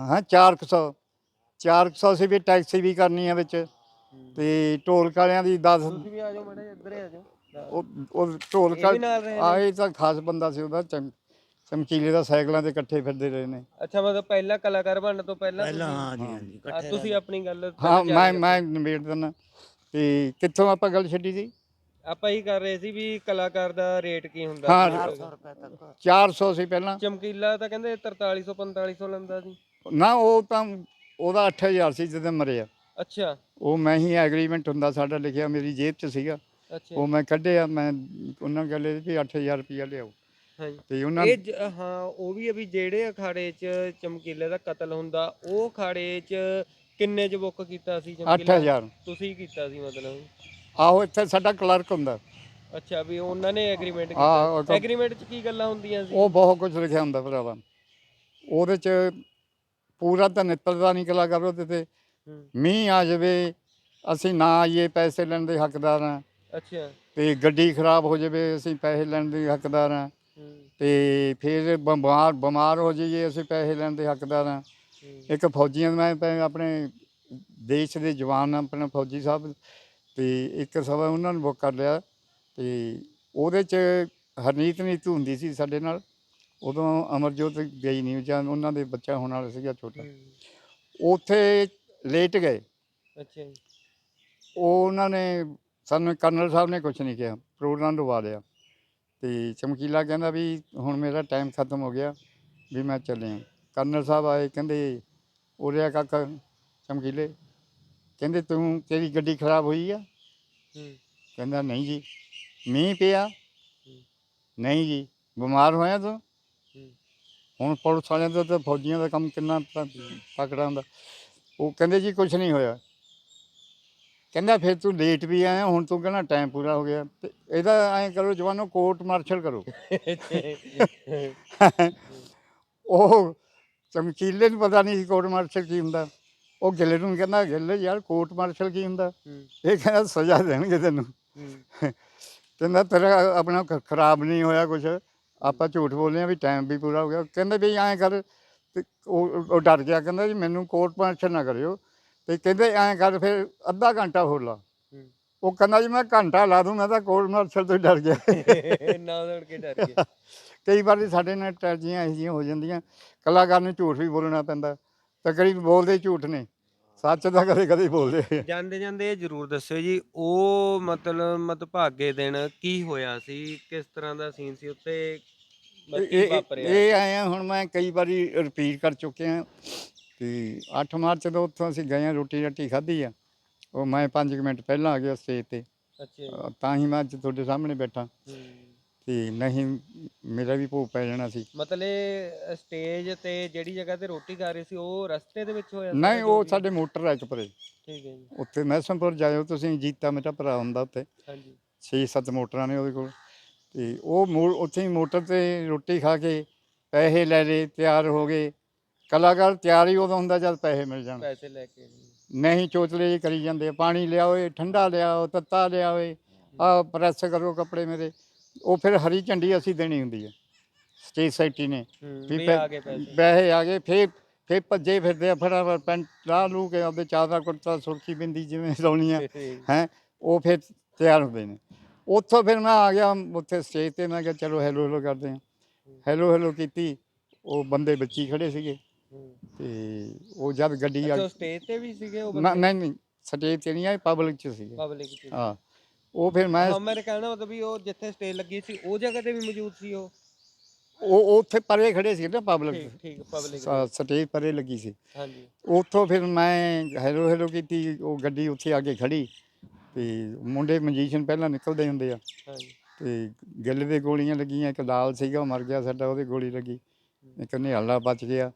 Speaker 2: ਹਾਂ 400 400 ਸੀ। ਵੀ ਟੈਕਸੀ ਵੀ ਕਰਨੀ ਆ ਵਿੱਚ। ਤੇ ਢੋਲ ਕਾਲਿਆਂ ਦੀ 10
Speaker 1: ਤੁਸੀਂ ਵੀ ਆ ਜਾਓ ਮਾੜਾ ਇੱਧਰ ਹੀ ਆ ਜਾਓ।
Speaker 2: ਉਹ ਉਹ ਢੋਲ ਕਾ
Speaker 1: ਵੀ ਨਾਲ ਰਹੇ ਨੇ?
Speaker 2: ਆਏ ਤਾਂ ਖਾਸ ਬੰਦਾ ਸੀ ਉਹਦਾ ਚਮ- ਚਮਕੀਲੇ ਦਾ ਸਾਈਕਲਾਂ ਤੇ ਇਕੱਠੇ ਫਿਰਦੇ ਰਹੇ ਨੇ।
Speaker 1: ਅੱਛਾ ਮਤਲਬ ਪਹਿਲਾਂ ਕਲਾਕਾਰ ਬਣਨ ਤੋਂ ਪਹਿਲਾਂ
Speaker 3: ਪਹਿਲਾਂ
Speaker 1: ਤੁਸੀਂ-
Speaker 3: ਹਾਂ ਜੀ ਹਾਂ ਜੀ
Speaker 1: ਆ,
Speaker 3: ਇਕੱਠੇ
Speaker 1: ਤੁਸੀਂ ਆਪਣੀ ਗੱਲ
Speaker 2: ਹਾਂ
Speaker 1: ਪਹਿਲਾਂ
Speaker 2: ਮੈਂ
Speaker 1: ਜਾਰੀ
Speaker 2: ਮੈਂ ਨਿਬੇੜ ਦਿੰਦਾ। ਤੇ ਕਿੱਥੋਂ ਆਪਾਂ ਗੱਲ ਛੱਡੀ ਸੀ?
Speaker 1: ਰੱਖੋ। ਆਪਾਂ ਹੀ ਕਰ ਰਹੇ ਸੀ ਵੀ ਕਲਾਕਾਰ ਦਾ ਰੇਟ ਕੀ ਹੁੰਦਾ
Speaker 2: ਹਾਂ,
Speaker 1: ਸੀ।
Speaker 3: 400 ਰੁਪਏ ਤੱਕ।
Speaker 2: 400 ਸੀ ਪਹਿਲਾਂ।
Speaker 1: ਚਮਕੀਲਾ ਤਾਂ ਕਹਿੰਦੇ 4300 4500 ਲੈਂਦਾ ਸੀ।
Speaker 2: ਨਾ ਉਹ ਤਾਂ ਉਹਦਾ 8000 ਸੀ ਜਦੋਂ ਮਰਿਆ।
Speaker 1: ਅੱਛਾ।
Speaker 2: ਉਹ ਮੈਂ ਹੀ ਐਗਰੀਮੈਂਟ ਹੁੰਦਾ ਸਾਡਾ ਲਿਖਿਆ ਮੇਰੀ ਜੇਬ 'ਚ ਸੀਗਾ।
Speaker 1: ਅੱਛਾ।
Speaker 2: ਉਹ ਮੈਂ ਕੱਢਿਆ ਮੈਂ ਉਹਨਾਂ ਗੱਲ ਵੀ 8000 ਰੁਪਇਆ ਲਿਆਓ।
Speaker 1: ਹਾਂਜੀ।
Speaker 2: ਤੇ ਉਹਨਾਂ
Speaker 1: ਇਹ ਜ- ਹਾਂ ਉਹ ਵੀ ਆ ਵੀ ਜਿਹੜੇ ਅਖਾੜੇ 'ਚ ਚਮਕੀਲੇ ਦਾ ਕਤਲ ਹੁੰਦਾ ਉਹ ਅਖਾੜੇ 'ਚ ਕਿੰਨੇ 'ਚ ਬੁੱਕ ਕੀਤਾ ਸੀ ਚਮਕੀਲਾ?
Speaker 2: 8000
Speaker 1: ਤੁਸੀਂ ਕੀਤਾ ਸੀ ਮਤਲਬ?
Speaker 2: ਆਹੋ ਇੱਥੇ ਸਾਡਾ ਕਲਰਕ ਹੁੰਦਾ।
Speaker 1: ਅੱਛਾ ਵੀ ਉਹਨਾਂ ਨੇ ਐਗਰੀਮੈਂਟ
Speaker 2: ਆਹ, ਉਹ
Speaker 1: ਕੀਤਾ
Speaker 2: ਤਾਂ-
Speaker 1: ਐਗਰੀਮੈਂਟ 'ਚ ਕੀ ਗੱਲਾਂ ਹੁੰਦੀਆਂ ਸੀ?
Speaker 2: ਉਹ ਬਹੁਤ ਕੁਝ ਲਿਖਿਆ ਹੁੰਦਾ ਭਰਾਵਾ। ਉਹਦੇ 'ਚ ਪੂਰਾ ਤਾਂ ਨਿੱਤਰਦਾ ਨਹੀਂ ਕਲਾਕਾਰ ਉਹਦੇ ਤੇ।
Speaker 1: ਹੂੰ,
Speaker 2: ਮੀਂਹ ਆ ਜਾਵੇ ਅਸੀਂ ਨਾ ਆਈਏ ਪੈਸੇ ਲੈਣ ਦੇ ਹੱਕਦਾਰ ਹਾਂ।
Speaker 1: ਅੱਛਾ।
Speaker 2: ਤੇ ਗੱਡੀ ਖਰਾਬ ਹੋ ਜਾਵੇ ਅਸੀਂ ਪੈਸੇ ਲੈਣ ਦੇ ਹੱਕਦਾਰ ਹਾਂ। ਤੇ ਫਿਰ ਬਿਮਾਰ ਬਿਮਾਰ ਹੋ ਜਾਈਏ ਅਸੀਂ ਪੈਸੇ ਲੈਣ ਦੇ ਹੱਕਦਾਰ ਹਾਂ। ਇੱਕ ਫੌਜੀਆਂ ਮੈਂ ਆਪਣੇ ਦੇਸ਼ ਦੇ ਜਵਾਨ ਆਪਣੇ ਫੌਜੀ ਸਾਹਿਬ। ਤੇ ਇੱਕ ਸਵਾ ਉਹਨਾਂ ਨੂੰ ਬੁੱਕ ਕਰ ਲਿਆ। ਤੇ ਉਹਦੇ ਚ ਹਰਨੀਤ ਨੀਤੂ ਹੁੰਦੀ ਸੀ ਸਾਡੇ ਨਾਲ। ਉਦੋਂ ਅਮਰਜੋਤ ਗਈ ਨਹੀਂ ਜਾਂ ਉਹਨਾਂ ਦੇ ਬੱਚਾ ਹੋਣ ਵਾਲਾ ਸੀਗਾ ਛੋਟਾ। ਉੱਥੇ ਲੇਟ ਗਏ।
Speaker 1: ਅੱਛਾ ਜੀ।
Speaker 2: ਉਹ ਉਹਨਾਂ ਨੇ ਸਾਨੂੰ ਕਰਨਲ ਸਾਹਿਬ ਨੇ ਕੁਝ ਨਹੀਂ ਕਿਹਾ। ਪ੍ਰੋਗਰਾਮ ਲਵਾ ਲਿਆ ਤੇ ਚਮਕੀਲਾ ਕਹਿੰਦਾ ਵੀ ਹੁਣ ਮੇਰਾ ਟਾਈਮ ਖਤਮ ਹੋ ਗਿਆ ਵੀ ਮੈਂ ਚੱਲਿਆ। ਕਰਨਲ ਸਾਹਿਬ ਆਏ ਕਹਿੰਦੇ ਉਰਿਆ ਕਾਕਾ ਚਮਕੀਲੇ। ਕਹਿੰਦੇ ਤੂੰ ਤੇਰੀ ਗੱਡੀ ਖਰਾਬ ਹੋਈ ਆ? ਕਹਿੰਦਾ ਨਹੀਂ ਜੀ। ਮੀਂਹ ਪਿਆ? ਨਹੀਂ ਜੀ। ਬਿਮਾਰ ਹੋਇਆ ਤੂੰ? ਹੁਣ ਪੁਲਿਸ ਵਾਲਿਆਂ ਦਾ ਤੇ ਫੌਜੀਆਂ ਦਾ ਕੰਮ ਕਿੰਨਾ ਤਕੜਾ ਹੁੰਦਾ। ਉਹ ਕਹਿੰਦੇ ਜੀ ਕੁਝ ਨਹੀਂ ਹੋਇਆ। ਕਹਿੰਦਾ ਫਿਰ ਤੂੰ ਲੇਟ ਵੀ ਆਇਆ ਹੁਣ ਤੂੰ ਕਹਿੰਦਾ ਟਾਈਮ ਪੂਰਾ ਹੋ ਗਿਆ। ਤੇ ਇਹਦਾ ਐਂ ਕਰੋ ਜਵਾਨੋ ਕੋਰਟ ਮਾਰਸ਼ਲ ਕਰੋ। ਉਹ ਚਮਕੀਲੇ ਨੂੰ ਪਤਾ ਨਹੀਂ ਕੋਰਟ ਮਾਰਸ਼ਲ ਕੀ ਹੁੰਦਾ। ਉਹ ਗਿੱਲੇ ਨੂੰ ਕਹਿੰਦਾ ਗਿੱਲੇ ਯਾਰ ਕੋਰਟ ਮਾਰਸ਼ਲ ਕੀ ਹੁੰਦਾ? ਇਹ ਕਹਿੰਦਾ ਸਜ਼ਾ ਦੇਣਗੇ ਤੈਨੂੰ। ਕਹਿੰਦਾ ਤੇਰਾ ਆਪਣਾ ਖਰਾਬ ਨਹੀਂ ਹੋਇਆ ਕੁਛ। ਆਪਾਂ ਝੂਠ ਬੋਲਦੇ ਆ ਵੀ ਟਾਈਮ ਵੀ ਪੂਰਾ ਹੋ ਗਿਆ। ਕਹਿੰਦੇ ਵੀ ਐਂ ਕਰ ਤੇ ਉਹ ਉਹ ਡਰ ਗਿਆ। ਕਹਿੰਦਾ ਜੀ ਮੈਨੂੰ ਕੋਰਟ ਮਾਰਸ਼ਲ ਨਾ ਕਰਿਓ। ਤੇ ਕਹਿੰਦੇ ਐਂ ਕਰ ਫਿਰ ਅੱਧਾ ਘੰਟਾ ਹੋਰ ਲਾ। ਉਹ ਕਹਿੰਦਾ ਜੀ ਮੈਂ ਘੰਟਾ ਲਾ ਦੂੰ ਮੈਂ ਤਾਂ ਕੋਰਟ ਮਾਰਸ਼ਲ ਤੋਂ ਡਰ ਗਿਆ।
Speaker 1: ਨਾ ਦੌੜ ਕੇ ਡਰ ਗਿਆ।
Speaker 2: ਕਈ ਵਾਰੀ ਸਾਡੇ ਨਾਲ ਟ੍ਰੈਜੀਆਂ ਇਹੋ ਜਿਹੀਆਂ ਹੋ ਜਾਂਦੀਆਂ। ਕਲਾਕਾਰ ਨੂੰ ਝੂਠ ਵੀ ਬੋਲਣਾ ਪੈਂਦਾ। ਤਕਰੀਬ ਬੋਲਦੇ ਝੂਠ ਨੇ। ਸੱਚ ਤਾਂ ਕਦੇ ਕਦੇ ਬੋਲਦੇ
Speaker 1: ਜਾਂਦੇ ਜਾਂਦੇ ਇਹ ਜਰੂਰ ਦੱਸਿਓ ਜੀ ਉਹ ਮਤਲਬ ਮਤਭਾਗੇ ਦਿਨ ਕੀ ਹੋਇਆ ਸੀ ਕਿਸ ਤਰ੍ਹਾਂ ਦਾ ਸੀਨ ਸੀ ਉੱਤੇ ਕੀ
Speaker 2: ਇਹ
Speaker 1: ਵਾਪਰਿਆ?
Speaker 2: ਇਹ ਆਏ ਆ ਹੁਣ ਮੈਂ ਕਈ ਵਾਰੀ ਰਿਪੀਟ ਕਰ ਚੁੱਕਿਆ ਤੇ 8 ਮਾਰਚ ਤੋਂ ਉੱਥੋਂ ਅਸੀਂ ਗਏ ਆ ਰੋਟੀ ਰਾਟੀ ਖਾਧੀ ਆ। ਉਹ ਮੈਂ 5 ਮਿੰਟ ਪਹਿਲਾਂ ਆ ਗਿਆ ਸਟੇਜ ਤੇ।
Speaker 1: ਅੱਛਾ ਜੀ।
Speaker 2: ਅ, ਤਾਂ ਹੀ ਮੈਂ ਅੱਜ ਤੁਹਾਡੇ ਸਾਹਮਣੇ ਬੈਠਾ।
Speaker 1: ਹੂੰ।
Speaker 2: ਤੇ ਨਹੀਂ ਮੇਰਾ ਵੀ ਭੋਗ ਪੈ ਜਾਣਾ ਸੀ।
Speaker 1: ਮਤਲਬ ਇਹ ਸਟੇਜ ਤੇ ਜਿਹੜੀ ਜਗ੍ਹਾ ਤੇ ਰੋਟੀ ਖਾ ਰਹੇ ਸੀ ਉਹ ਰਸਤੇ ਦੇ ਵਿੱਚ ਹੋਇਆ
Speaker 2: ਨਹੀਂ ਉਹ? ਸਾਡੇ ਮੋਟਰ ਇੱਕ ਪਰੇ।
Speaker 1: ਠੀਕ ਹੈ ਜੀ।
Speaker 2: ਉੱਥੇ ਮੈਸਮਪੁਰ ਜਾਇਓ ਤੁਸੀਂ ਜੀਤਾ ਮੇਰਾ ਭਰਾ ਹੁੰਦਾ ਉੱਥੇ।
Speaker 1: ਹਾਂਜੀ।
Speaker 2: 6-7 ਮੋਟਰਾਂ ਨੇ ਉਹਦੇ ਕੋਲ। ਤੇ ਉਹ ਮੋ ਉੱਥੇ ਹੀ ਮੋਟਰ ਤੇ ਰੋਟੀ ਖਾ ਕੇ ਪੈਸੇ ਲੈ ਲਏ ਤਿਆਰ ਹੋ ਗਏ। ਕਲਾਕਾਰ ਤਿਆਰ ਹੀ ਉਦੋਂ ਹੁੰਦਾ ਜਦ ਪੈਸੇ ਮਿਲ ਜਾਣ।
Speaker 1: ਪੈਸੇ ਲੈ ਕੇ
Speaker 2: ਨਹੀਂ ਚੋਚਲੇ ਜਿਹੇ ਕਰੀ ਜਾਂਦੇ ਆ, ਪਾਣੀ ਲਿਆਓਏ ਠੰਡਾ ਲਿਆਓ ਤੱਤਾ ਲਿਆਓਏ ਆ ਪ੍ਰੈਸ ਕਰੋ ਕੱਪੜੇ ਮੇਰੇ। ਉਹ ਫਿਰ ਹਰੀ ਝੰਡੀ ਅਸੀਂ ਦੇਣੀ ਹੁੰਦੀ ਹੈ। ਸਟੇਜ ਸੈਕਟਰੀ ਨੇ। ਵੀ
Speaker 1: ਵੀ
Speaker 2: ਪੈ-
Speaker 1: ਆ ਗਏ ਪੈਸੇ।
Speaker 2: ਪੈਸੇ ਆ ਗਏ ਫੇਰ ਫੇਰ ਭੱਜੇ ਫਿਰਦੇ ਆ ਫਟਾਫਟ ਪੈਂਟ ਲਾ ਲੂ ਕੇ ਆਪਦੇ ਚਾਦਰ ਕੁੜਤਾ ਸੁਰਖੀ ਬਿੰਦੀ ਜਿਵੇਂ ਲਾਉਣੀ ਆ ਹੈ। ਉਹ ਫਿਰ ਤਿਆਰ ਹੁੰਦੇ ਨੇ। ਉੱਥੋਂ ਫਿਰ ਮੈਂ ਆ ਗਿਆ ਉੱਥੇ ਸਟੇਜ ਤੇ ਮੈਂ ਕਿਹਾ ਚਲੋ ਹੈਲੋ ਹੈਲੋ ਕਰਦੇ ਆ ਹੈਲੋ ਹੈਲੋ ਕੀਤੀ ਉਹ ਬੰਦੇ ਬੱਚੀ ਖੜੇ ਸੀਗੇ। ਤੇ ਉਹ ਜਦ ਗੱਡੀ ਆ
Speaker 1: ਸਟੇਜ ਤੇ ਵੀ ਸੀਗੇ ਉਹ
Speaker 2: ਨਾ- ਨਹੀਂ ਨਹੀਂ ਸਟੇਜ ਤੇ ਨਹੀਂ ਆਏ ਪਬਲਿਕ ਚ ਸੀਗੇ।
Speaker 1: ਪਬਲਿਕ ਚ।
Speaker 2: ਹਾਂ। ਉਹ ਫਿਰ ਮੈਂ
Speaker 1: ਹਾਂ ਮੇਰੇ ਕਹਿਣਾ ਮਤਲਬ ਵੀ ਉਹ ਜਿੱਥੇ ਸਟੇਜ ਲੱਗੀ ਸੀ ਉਹ ਜਗ੍ਹਾ ਤੇ ਵੀ ਮੌਜੂਦ ਸੀ ਉਹ?
Speaker 2: ਉਹ ਉੱਥੇ ਪਰੇ ਖੜੇ ਸੀ ਨਾ ਪਬਲਿਕ
Speaker 1: ਠੀਕ ਠੀਕ ਪਬਲਿਕ
Speaker 2: ਸਟੇਜ ਪਰੇ ਲੱਗੀ ਸੀ।
Speaker 1: ਹਾਂਜੀ।
Speaker 2: ਉੱਥੋਂ ਫਿਰ ਮੈਂ ਹੈਲੋ ਹੈਲੋ ਕੀਤੀ ਉਹ ਗੱਡੀ ਉੱਥੇ ਆ ਕੇ ਖੜੀ। ਤੇ ਮੁੰਡੇ ਮਜੀਸ਼ੀਅਨ ਪਹਿਲਾਂ ਨਿਕਲਦੇ ਹੁੰਦੇ ਆ।
Speaker 1: ਹਾਂਜੀ।
Speaker 2: ਤੇ ਗਿੱਲ ਦੇ ਗੋਲੀਆਂ ਲੱਗੀਆਂ ਇੱਕ ਲਾਲ ਸੀਗਾ ਉਹ ਮਰ ਗਿਆ ਸਾਡਾ ਉਹਦੇ ਗੋਲੀ ਲੱਗੀ। ਇੱਕ ਨਿਹਾਲਾ ਬਚ ਗਿਆ।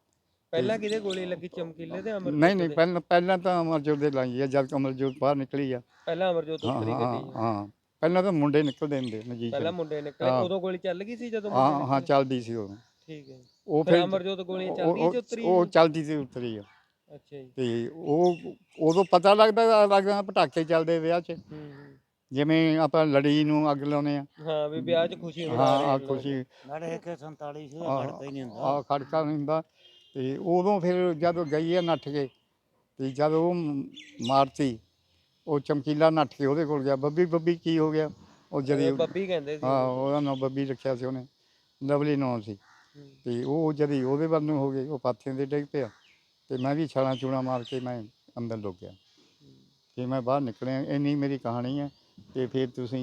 Speaker 1: ਪਹਿਲਾਂ ਕਿਹਦੇ ਗੋਲੀ ਲੱਗੀ ਚਮਕੀਲੇ ਤੇ ਅਮਰਜੋਤ
Speaker 2: ਨਹੀਂ ਨਹੀਂ? ਪਹਿਲਾਂ ਪਹਿਲਾਂ ਤਾਂ ਅਮਰਜੋਤ ਦੇ ਲਾਈ ਆ ਜਦ ਕਿ ਅਮਰਜੋਤ ਬਾਹਰ ਨਿਕਲੀ ਆ।
Speaker 1: ਪਹਿਲਾਂ ਅਮਰਜੋਤ
Speaker 2: ਹਾਂ
Speaker 1: ਉਤਰੀ
Speaker 2: ਹਾਂ
Speaker 1: ਗੱਡੀ।
Speaker 2: ਹਾਂ। ਪਹਿਲਾਂ ਤਾਂ ਮੁੰਡੇ ਨਿਕਲਦੇ ਹੁੰਦੇ
Speaker 1: ਪਹਿਲਾਂ
Speaker 2: ਮਜੀਸ਼ੀਅਨ
Speaker 1: ਮੁੰਡੇ ਨਿਕਲੇ
Speaker 2: ਹਾਂ।
Speaker 1: ਉਦੋਂ ਗੋਲੀ ਚੱਲ ਗਈ ਸੀ ਜਦੋਂ ਮੁੰਡੇ
Speaker 2: ਹਾਂ ਹਾਂ? ਚੱਲਦੀ ਸੀ ਉਹ
Speaker 1: ਠੀਕ ਹੈ
Speaker 2: ਉਹ
Speaker 1: ਫਿਰ
Speaker 2: ਫਿਰ
Speaker 1: ਅਮਰਜੋਤ
Speaker 2: ਉਹ-
Speaker 1: ਚੱਲਦੀ
Speaker 2: ਉਹ-
Speaker 1: ਉਤਰੀ
Speaker 2: ਉਹ ਚੱਲਦੀ ਸੀ ਉਤਰੀ ਆ।
Speaker 1: ਅੱਛਾ ਜੀ।
Speaker 2: ਤੇ ਉਹ ਉਦੋਂ ਪਤਾ ਲੱਗਦਾ ਲੱਗਦਾ ਪਟਾਕੇ ਚੱਲਦੇ ਵਿਆਹ 'ਚ।
Speaker 1: ਹੂੰ ਹੂੰ।
Speaker 2: ਜਿਵੇਂ ਆਪਾਂ ਲੜੀ ਨੂੰ ਅੱਗ ਲਾਉਨੇ ਆ।
Speaker 1: ਹਾਂ ਵੀ ਵਿਆਹ 'ਚ ਖੁਸ਼ੀ ਮਨਾ
Speaker 2: ਹਾਂ
Speaker 1: ਰਹੇ
Speaker 2: ਆ।
Speaker 1: ਲੋਕ।
Speaker 2: ਖੁਸ਼ੀ।
Speaker 3: ਨਾਲੇ ਇੱਕ 47 ਸੀ
Speaker 2: ਆਹ,
Speaker 3: ਖੜਕਾ ਹੀ ਨਹੀਂ ਹੁੰਦਾ।
Speaker 2: ਆ ਖੜਕਾ ਨਹੀਂ ਹੁੰਦਾ। ਤੇ ਉਦੋਂ ਫਿਰ ਜਦੋਂ ਗਈ ਆ ਨੱਠ ਕੇ ਤੇ ਜਦ ਉਹ ਮਾਰਤੀ ਉਹ ਚਮਕੀਲਾ ਨੱਠ ਕੇ ਉਹਦੇ ਕੋਲ ਗਿਆ। ਬੱਬੀ ਬੱਬੀ ਕੀ ਹੋ ਗਿਆ? ਉਹ ਜਦੀ
Speaker 1: ਬੱਬੀ ਕਹਿੰਦੇ ਸੀ।
Speaker 2: ਹਾਂ ਉਹਦਾ ਨਾਂ ਬੱਬੀ ਰੱਖਿਆ ਸੀ ਉਹਨੇ ਲਵਲੀ ਨਾਂ ਸੀ। ਤੇ ਉਹ ਜਦੀ ਉਹਦੇ ਵੱਲ ਨੂੰ ਹੋ ਗਏ ਉਹ ਪਾਥੀਆਂ ਦੇ ਡਿੱਗ ਪਿਆ। ਤੇ ਮੈਂ ਵੀ ਛਾਲਾਂ ਚੂਣਾ ਮਾਰ ਕੇ ਮੈਂ ਅੰਦਰ ਲੁੱਕ ਗਿਆ। ਤੇ ਮੈਂ ਬਾਹਰ ਨਿਕਲਿਆ ਇੰਨੀ ਮੇਰੀ ਕਹਾਣੀ ਹੈ। ਤੇ ਫਿਰ ਤੁਸੀਂ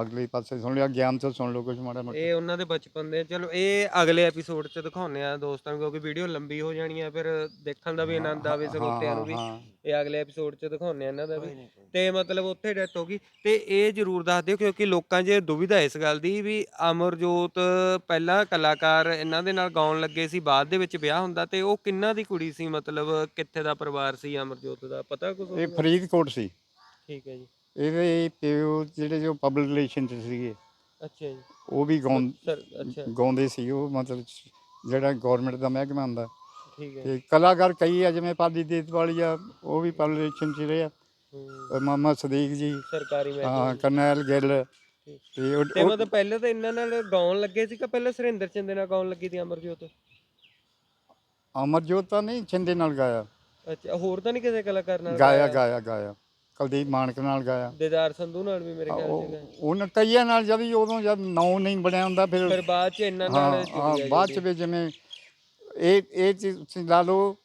Speaker 2: ਅਗਲੇ ਪਾਸੇ ਸੁਣ ਲਿਆ ਗਿਆਨ ਤੋਂ ਸੁਣ ਲਓ ਕੁਝ ਮਾੜਾ ਮੋਟਾ।
Speaker 1: ਇਹ ਉਹਨਾਂ ਦੇ ਬਚਪਨ ਦੇ ਚਲੋ ਇਹ ਅਗਲੇ ਐਪੀਸੋਡ 'ਚ ਦਿਖਾਉਂਦੇ ਆ ਦੋਸਤਾਂ ਨੂੰ ਕਿਉਂਕਿ ਵੀਡੀਓ ਲੰਬੀ ਹੋ ਜਾਣੀ ਆ ਫਿਰ ਦੇਖਣ ਦਾ ਵੀ ਆਨੰਦ ਆਵੇ ਸਰੋਤਿਆਂ ਨੂੰ ਵੀ। ਇਹ ਅਗਲੇ ਐਪੀਸੋਡ 'ਚ ਦਿਖਾਉਂਦੇ ਆ ਇਹਨਾਂ ਦਾ ਵੀ। ਤੇ ਮਤਲਬ ਉੱਥੇ ਡੈਥ ਹੋ ਗਈ। ਤੇ ਇਹ ਜਰੂਰ ਦੱਸ ਦਿਓ ਕਿਉਂਕਿ ਲੋਕਾਂ 'ਚ ਦੁਵਿਧਾ ਇਸ ਗੱਲ ਦੀ ਵੀ ਅਮਰਜੋਤ ਪਹਿਲਾਂ ਕਲਾਕਾਰ ਇਹਨਾਂ ਦੇ ਨਾਲ ਗਾਉਣ ਲੱਗੇ ਸੀ ਬਾਅਦ ਦੇ ਵਿੱਚ ਵਿਆਹ ਹੁੰਦਾ ਤੇ ਉਹ ਕਿੰਨਾ ਦੀ ਕੁੜੀ ਸੀ? ਮਤਲਬ ਕਿੱਥੇ ਦਾ ਪਰਿਵਾਰ ਸੀ ਅਮਰਜੋਤ ਦਾ? ਪਤਾ ਕੁਝ
Speaker 2: ਇਹ ਫਰੀਦਕੋਟ ਸੀ।
Speaker 1: ਠੀਕ ਹੈ ਜੀ।
Speaker 2: ਇਹਦੇ ਪਿਓ ਜਿਹੜੇ ਜੋ ਪਬਲਿਕ ਰਿਲੇਸ਼ਨ ਚ ਸੀਗੇ
Speaker 1: ਅੱਛਾ ਜੀ।
Speaker 2: ਉਹ ਵੀ ਗਾਉਂ
Speaker 1: ਸਰ ਅੱਛਾ।
Speaker 2: ਗਾਉਂਦੇ ਸੀ ਉਹ ਮਤਲਬ ਜਿਹੜਾ ਗਵਰਨਮੈਂਟ ਦਾ ਮਹਿਕਮਾ ਹੁੰਦਾ।
Speaker 1: ਠੀਕ ਹੈ।
Speaker 2: ਤੇ ਕਲਾਕਾਰ ਕਈ ਆ ਜਿਵੇਂ ਪਾਲੀ ਦੇਤ ਵਾਲੀ ਆ ਉਹ ਵੀ ਪਬਲਿਕ ਰਿਲੇਸ਼ਨ ਚ ਰਹੇ ਆ।
Speaker 1: ਹੂੰ,
Speaker 2: ਅਹ ਮੁਹੰਮਦ ਸਦੀਕ ਜੀ।
Speaker 1: ਸਰਕਾਰੀ
Speaker 2: ਹਾਂ ਕਰਨੈਲ ਗਿੱਲ। ਤੇ ਉਹ-
Speaker 1: ਤੇ
Speaker 2: ਉਹ-
Speaker 1: ਮਤਲਬ ਪਹਿਲਾਂ ਤਾਂ ਇਹਨਾਂ ਨਾਲ ਗਾਉਣ ਲੱਗੇ ਸੀ ਕਿ ਪਹਿਲਾਂ ਸੁਰਿੰਦਰ ਚੰਦੇ ਨਾਲ ਗਾਉਣ ਲੱਗੀ ਸੀ ਅਮਰਜੋਤ?
Speaker 2: ਅਮਰਜੋਤ ਤਾਂ ਨਹੀਂ ਛਿੰਦੇ ਨਾਲ ਗਾਇਆ।
Speaker 1: ਅੱਛਾ ਹੋਰ ਤਾਂ ਨਹੀਂ ਕਿਸੇ ਕਲਾਕਾਰ ਨਾਲ
Speaker 2: ਗਾਇਆ? ਗਾਇਆ ਗਾਇਆ। ਕੁਲਦੀਪ ਮਾਨਕ ਨਾਲ ਗਾਇਆ
Speaker 1: ਦੇਦਾਰ ਸੰਧੂ ਨਾਲ ਵੀ ਮੇਰੇ ਖਿਆਲ ਚ ਗਾਇਆ।
Speaker 2: ਉਹਨਾਂ ਕਈਆਂ ਨਾਲ ਜਦ ਵੀ ਉਦੋਂ ਜਦ ਨਾਂ ਨਹੀਂ ਬਣਿਆ ਹੁੰਦਾ ਫਿਰ
Speaker 1: ਫਿਰ ਬਾਅਦ ਚ ਇਹਨਾਂ
Speaker 2: ਹਾਂ
Speaker 1: ਨਾਲ
Speaker 2: ਹਾਂ
Speaker 1: ਜੁੜੀ ਆ
Speaker 2: ਬਾਅਦ ਚ। ਵੀ ਜਿਵੇਂ ਇਹ ਇਹ ਚੀਜ਼ ਤੁਸੀਂ ਲਾ ਲਓ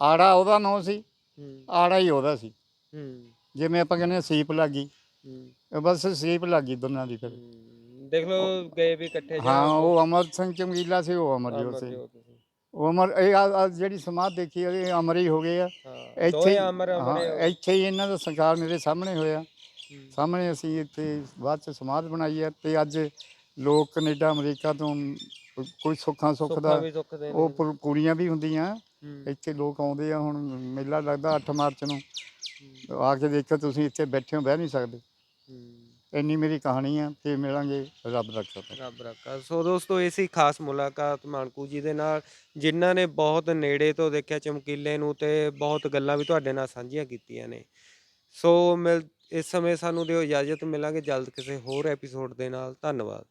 Speaker 2: ਆੜਾ ਉਹਦਾ ਨਾਂ ਸੀ
Speaker 1: ਹੂੰ।
Speaker 2: ਆੜਾ ਹੀ ਉਹਦਾ ਸੀ।
Speaker 1: ਹੂੰ।
Speaker 2: ਜਿਵੇਂ ਆਪਾਂ ਕਹਿੰਦੇ ਹਾਂ ਸੀਪ ਲੱਗੀ।
Speaker 1: ਹੂੰ,
Speaker 2: ਬਸ ਸੀਪ ਲੱਗੀ ਦੋਨਾਂ ਦੀ ਫਿਰ।
Speaker 1: ਹੂੰ। ਦੇਖ ਲਓ ਗਏ ਵੀ ਇਕੱਠੇ
Speaker 2: ਹਾਂ ਉਹ ਅਮਰ ਸਿੰਘ ਚਮਗੀਲਾ ਸੀ ਉਹ ਅਮਰਜੋਤ ਸੀ।
Speaker 1: ਅਮਰਜੋਤ
Speaker 2: ਅਮਰ ਇਹ ਆ- ਆ ਜਿਹੜੀ ਸਮਾਧ ਦੇਖੀ ਆ, ਇਹ ਅਮਰ ਹੀ ਹੋ ਗਏ ਆ।
Speaker 1: ਹਾਂ
Speaker 2: ਇੱਥੇ
Speaker 1: ਦੋਵੇਂ
Speaker 2: ਹੀ-
Speaker 1: ਅਮਰ
Speaker 2: ਹਾਂ,
Speaker 1: ਅਮਰੇ
Speaker 2: ਇੱਥੇ ਹੀ ਇਹਨਾਂ ਦਾ ਸੰਸਕਾਰ ਮੇਰੇ ਸਾਹਮਣੇ ਹੋਇਆ।
Speaker 1: ਹੂੰ।
Speaker 2: ਸਾਹਮਣੇ ਅਸੀਂ ਇੱਥੇ ਬਾਅਦ ਚ ਸਮਾਧ ਬਣਾਈ ਹੈ ਤੇ ਅੱਜ ਲੋਕ ਕੈਨੇਡਾ ਅਮਰੀਕਾ ਤੋਂ ਕੋਈ ਸੁੱਖਾਂ ਸੁੱਖ ਦਾ
Speaker 1: ਵੀ ਸੁੱਖ ਦੇ
Speaker 2: ਉਹ। ਪੁਰ- ਪੂਰੀਆਂ ਵੀ ਹੁੰਦੀਆਂ।
Speaker 1: ਹੂੰ,
Speaker 2: ਇੱਥੇ ਲੋਕ ਆਉਂਦੇ ਆ ਹੁਣ ਮੇਲਾ ਲੱਗਦਾ 8 ਮਾਰਚ ਨੂੰ। ਆ ਕੇ ਦੇਖੋ ਤੁਸੀਂ ਇੱਥੇ ਬੈਠੇ ਹੋ ਬਹਿ ਨਹੀਂ ਸਕਦੇ।
Speaker 1: ਹੂੰ।
Speaker 2: ਇੰਨੀ ਮੇਰੀ ਕਹਾਣੀ ਆ ਤੇ ਮਿਲਾਂਗੇ ਰੱਬ ਰੱਖਾ
Speaker 1: ਰੱਬ ਰੱਖਾ ਸੋ ਦੋਸਤੋ, ਇਹ ਸੀ ਖਾਸ ਮੁਲਾਕਾਤ ਮਾਨਕੂ ਜੀ ਦੇ ਨਾਲ, ਜਿਨ੍ਹਾਂ ਨੇ ਬਹੁਤ ਨੇੜੇ ਤੋਂ ਦੇਖਿਆ ਚਮਕੀਲੇ ਨੂੰ ਤੇ ਬਹੁਤ ਗੱਲਾਂ ਵੀ ਤੁਹਾਡੇ ਨਾਲ ਸਾਂਝੀਆਂ ਕੀਤੀਆਂ ਨੇ। ਸੋ ਮਿਲ, ਇਸ ਸਮੇਂ ਸਾਨੂੰ ਦਿਓ ਇਜਾਜ਼ਤ, ਮਿਲਾਂਗੇ ਜਲਦ ਕਿਸੇ ਹੋਰ ਐਪੀਸੋਡ ਦੇ ਨਾਲ। ਧੰਨਵਾਦ।